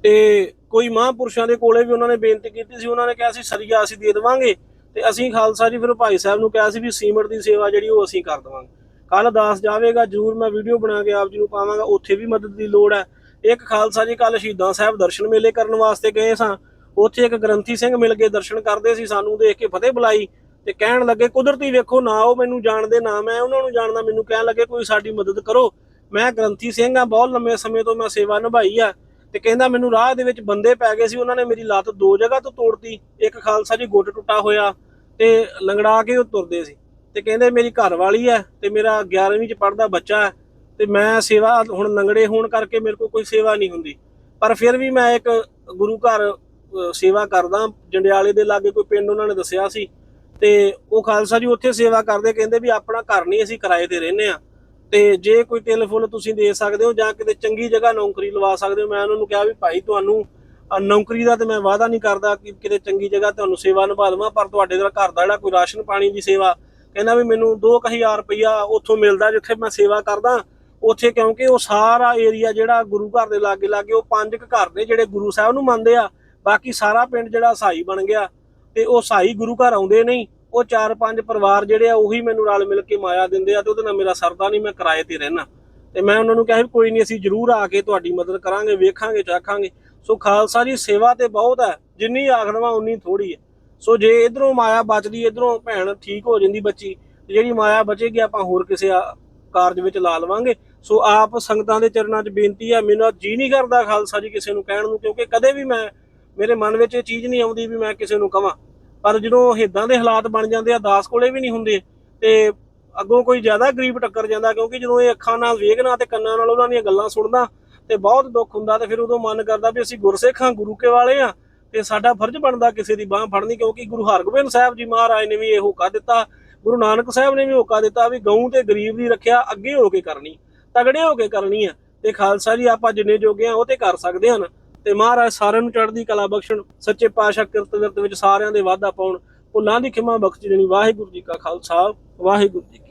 ਤੇ ਕੋਈ ਮਹਾਂਪੁਰਸ਼ਾਂ ਦੇ ਕੋਲੇ ਵੀ ਉਹਨਾਂ ਨੇ ਬੇਨਤੀ ਕੀਤੀ ਸੀ, ਉਹਨਾਂ ਨੇ ਕਿਹਾ ਸੀ, ਸਰੀਆ ਅਸੀਂ ਦੇ ਦੇਵਾਂਗੇ। ਤੇ ਅਸੀਂ ਖਾਲਸਾ ਜੀ ਫਿਰ ਭਾਈ ਸਾਹਿਬ ਨੂੰ ਕਿਹਾ ਸੀ ਵੀ ਸੀਮਟ ਦੀ ਸੇਵਾ ਜਿਹੜੀ ਉਹ ਅਸੀਂ ਕਰ ਦੇਵਾਂਗੇ। ਕੱਲ ਦਾਸ ਜਾਵੇਗਾ, ਜਰੂਰ ਮੈਂ ਵੀਡੀਓ ਬਣਾ ਕੇ ਆਪ ਜੀ ਨੂੰ ਪਾਵਾਂਗਾ, ਉੱਥੇ ਵੀ ਮਦਦ ਦੀ ਲੋੜ ਹੈ। ਇੱਕ ਖਾਲਸਾ ਜੀ ਕੱਲ ਸ਼ਹੀਦਾਂ ਸਾਹਿਬ ਦਰਸ਼ਨ ਮੇਲੇ ਕਰਨ ਵਾਸਤੇ ਗਏ ਸਾਂ। ਉੱਥੇ ਇੱਕ ਗ੍ਰੰਥੀ ਸਿੰਘ ਮਿਲ ਕੇ ਦਰਸ਼ਨ ਕਰਦੇ ਸੀ, ਸਾਨੂੰ ਦੇਖ ਕੇ ਫਤਿਹ ਬੁਲਾਈ ਤੇ ਕਹਿਣ ਲੱਗੇ, ਕੁਦਰਤੀ ਵੇਖੋ, ਨਾ ਉਹ ਮੈਨੂੰ ਜਾਣਦੇ, ਨਾ ਮੈਂ ਉਹਨਾਂ ਨੂੰ ਜਾਣਦਾ। ਮੈਨੂੰ ਕਹਿਣ ਲੱਗੇ, ਕੋਈ ਸਾਡੀ ਮਦਦ ਕਰੋ। ਮੈਂ ਗ੍ਰੰਥੀ ਸਿੰਘ ਆ ਬਹੁਤ ਲੰਮੇ ਸਮੇਂ ਤੋਂ ਮੈਂ ਸੇਵਾ ਨਿਭਾਈ ਆ ਤੇ ਕਹਿੰਦਾ, ਮੈਨੂੰ ਰਾਹ ਦੇ ਵਿੱਚ ਬੰਦੇ ਪੈ ਗਏ ਸੀ, ਉਹਨਾਂ ਨੇ ਮੇਰੀ ਲੱਤ ਦੋ ਜਗ੍ਹਾ ਤੋਂ ਤੋੜਤੀ। ਇੱਕ ਖਾਲਸਾ ਜੀ ਗੁੱਟ ਟੁੱਟਾ ਹੋਇਆ ਤੇ ਲੰਗੜਾ ਕੇ ਉਹ ਤੁਰਦੇ ਸੀ। ਤੇ ਕਹਿੰਦੇ ਮੇਰੀ ਘਰ ਵਾਲੀ ਹੈ ਤੇ ਮੇਰਾ 11ਵੀਂ ਚ ਪੜਦਾ ਬੱਚਾ ਹੈ ਤੇ ਮੈਂ ਸੇਵਾ ਹੁਣ ਲੰਗੜੇ ਹੋਣ ਕਰਕੇ ਮੇਰੇ ਕੋਲ ਕੋਈ ਸੇਵਾ ਨਹੀਂ ਹੁੰਦੀ। ਪਰ ਫਿਰ ਵੀ ਮੈਂ ਇੱਕ ਗੁਰੂ ਘਰ ਸੇਵਾ ਕਰਦਾ। ਜੰਡਿਆਲੇ ਦੇ ਲਾਗੇ ਕੋਈ ਪਿੰਡ ਉਹਨਾਂ ਨੇ ਦੱਸਿਆ ਸੀ। ਤੇ ਉਹ ਖਾਲਸਾ ਜੀ ਉੱਥੇ ਸੇਵਾ ਕਰਦੇ, ਕਹਿੰਦੇ ਵੀ ਆਪਣਾ ਘਰ ਨਹੀਂ ਅਸੀਂ ਕਿਰਾਏ ਤੇ ਰਹਿੰਦੇ ਆ ਤੇ ਜੇ ਕੋਈ ਤਿਲ ਫੁੱਲ ਤੁਸੀਂ ਦੇ ਸਕਦੇ ਹੋ ਜਾਂ ਕਿਤੇ ਚੰਗੀ ਜਗ੍ਹਾ ਨੌਕਰੀ ਲਵਾ ਸਕਦੇ ਹੋ, ਮੈਂ ਉਹਨਾਂ ਨੂੰ ਕਿਹਾ ਵੀ ਭਾਈ ਤੁਹਾਨੂੰ ਨੌਕਰੀ ਦਾ ਤੇ ਮੈਂ ਵਾਅਦਾ ਨਹੀਂ ਕਰਦਾ ਕਿ ਕਿਤੇ ਚੰਗੀ ਜਗ੍ਹਾ ਤੁਹਾਨੂੰ ਸੇਵਾ ਨਿਭਾ ਦੇਵਾਂ, ਪਰ ਤੁਹਾਡੇ ਦਾ ਘਰ ਦਾ ਜਿਹੜਾ ਕੋਈ ਰਾਸ਼ਨ ਪਾਣੀ ਦੀ ਸੇਵਾ, ਕਹਿੰਦਾ ਵੀ ਮੈਨੂੰ 2000 ਰੁਪਇਆ ਉੱਥੋਂ ਮਿਲਦਾ ਜਿੱਥੇ ਮੈਂ ਸੇਵਾ ਕਰਦਾ, ਉੱਥੇ ਕਿਉਂਕਿ ਉਹ ਸਾਰਾ ਏਰੀਆ ਜਿਹੜਾ ਗੁਰੂ ਘਰ ਦੇ ਲਾਗੇ ਲਾਗੇ ਉਹ ਪੰਜ ਕੁ ਘਰ ਨੇ ਜਿਹੜੇ ਗੁਰੂ ਸਾਹਿਬ ਨੂੰ ਮੰਨਦੇ ਆ, ਬਾਕੀ ਸਾਰਾ ਪਿੰਡ ਜਿਹੜਾ ਸਾਈ ਬਣ ਗਿਆ, ਤੇ ਉਹ ਸਾਈ ਗੁਰੂ ਘਰ ਆਉਂਦੇ ਨਹੀਂ, ਉਹ ਚਾਰ ਪੰਜ ਪਰਿਵਾਰ ਜਿਹੜੇ ਆ ਉਹੀ ਮੈਨੂੰ ਰਲ ਮਿਲ ਕੇ ਮਾਇਆ ਦਿੰਦੇ ਆ ਤੇ ਉਹਦੇ ਨਾਲ ਮੇਰਾ ਸਰਦਾ ਨਹੀਂ, ਮੈਂ ਕਿਰਾਏ ਤੇ ਰਹਿਣਾ ਤੇ ਮੈਂ ਉਹਨਾਂ ਨੂੰ ਕਿਹਾ ਵੀ ਕੋਈ ਨਹੀਂ, ਅਸੀਂ ਜ਼ਰੂਰ ਆ ਕੇ ਤੁਹਾਡੀ ਮਦਦ ਕਰਾਂਗੇ, ਵੇਖਾਂਗੇ, ਚਾਖਾਂਗੇ। ਸੋ ਖਾਲਸਾ ਜੀ, ਸੇਵਾ ਤੇ ਬਹੁਤ ਹੈ, ਜਿੰਨੀ ਆਖਦਵਾ ਉਨੀ ਥੋੜੀ ਹੈ। ਸੋ ਜੇ ਇਧਰੋਂ ਮਾਇਆ ਬਚਦੀ, ਇਧਰੋਂ ਭੈਣ ਠੀਕ ਹੋ ਜਾਂਦੀ ਬੱਚੀ ਜਿਹੜੀ ਮਾਇਆ ਬਚੇਗੀ, ਆਪਾਂ ਹੋਰ ਕਿਸੇ ਕਾਰਜ ਵਿੱਚ ਲਾ ਲਵਾਂਗੇ। ਸੋ ਆਪ ਸੰਗਤਾਂ ਦੇ ਚਰਨਾਂ 'ਚ ਬੇਨਤੀ ਆ ਮੈਨੂੰ ਜੀ ਨਹੀਂ ਕਰਦਾ ਖਾਲਸਾ ਜੀ ਕਿਸੇ ਨੂੰ ਕਹਿਣ ਨੂੰ, ਕਿਉਂਕਿ ਕਦੇ ਵੀ ਮੈਂ, ਮੇਰੇ ਮਨ ਵਿੱਚ ਇਹ ਚੀਜ਼ ਨਹੀਂ ਆਉਂਦੀ ਵੀ ਮੈਂ ਕਿਸੇ ਨੂੰ ਕਵਾਂ। ਪਰ ਜਦੋਂ ਇਦਾਂ ਦੇ ਹਾਲਾਤ ਬਣ ਜਾਂਦੇ ਆ, ਦਾਸ ਕੋਲੇ ਵੀ ਨਹੀਂ ਹੁੰਦੇ, ਤੇ ਅੱਗੋਂ ਕੋਈ ਜ਼ਿਆਦਾ ਗਰੀਬ ਟੱਕਰ ਜਾਂਦਾ, ਕਿਉਂਕਿ ਜਦੋਂ ਇਹ ਅੱਖਾਂ ਨਾਲ ਵੇਖਣਾ ਤੇ ਕੰਨਾਂ ਨਾਲ ਉਹਨਾਂ ਦੀਆਂ ਗੱਲਾਂ ਸੁਣਦਾ ਤੇ ਬਹੁਤ ਦੁੱਖ ਹੁੰਦਾ ਤੇ ਫਿਰ ਉਦੋਂ ਮਨ ਕਰਦਾ ਵੀ ਅਸੀਂ ਗੁਰਸਿੱਖ ਹਾਂ, ਗੁਰੂ ਕੇ ਵਾਲੇ ਆ ਤੇ ਸਾਡਾ ਫਰਜ਼ ਬਣਦਾ ਕਿਸੇ ਦੀ ਬਾਹ ਫੜਨੀ ਕਿਉਂਕਿ ਗੁਰੂ ਹਰਗੋਬਿੰਦ ਸਾਹਿਬ ਜੀ ਮਹਾਰਾਜ ਨੇ ਵੀ ਇਹ ਹੋਕਾ ਦਿੱਤਾ, ਗੁਰੂ ਨਾਨਕ ਸਾਹਿਬ ਨੇ ਵੀ ਹੋਕਾ ਦਿੱਤਾ ਵੀ ਗਊ ਤੇ ਗਰੀਬ ਦੀ ਰੱਖਿਆ ਅੱਗੇ ਹੋ ਕੇ ਕਰਨੀ, ਤਗੜੇ ਹੋ ਕੇ ਕਰਨੀ ਆ ਤੇ ਖਾਲਸਾ ਜੀ ਆਪਾਂ ਜਿੰਨੇ ਜੋਗੇ ਆ ਉਹ ਤੇ ਕਰ ਸਕਦੇ ਹਨ ਤੇ ਮਹਾਰਾਜ ਸਾਰਿਆਂ ਨੂੰ ਚੜ੍ਹਦੀ ਕਲਾ ਬਖਸ਼ਣ, ਸੱਚੇ ਪਾਤਸ਼ਾਹ ਕਿਰਤ ਵਿਰਤ ਵਿੱਚ ਸਾਰਿਆਂ ਦੇ ਵਾਧਾ ਪਾਉਣ, ਭੁੱਲਾਂ ਦੀ ਖਿਮਾ ਬਖਸ਼ ਦੇਣੀ, ਵਾਹਿਗੁਰੂ ਜੀ ਕਾ ਖਾਲਸਾ, ਵਾਹਿਗੁਰੂ ਜੀ ਕੀ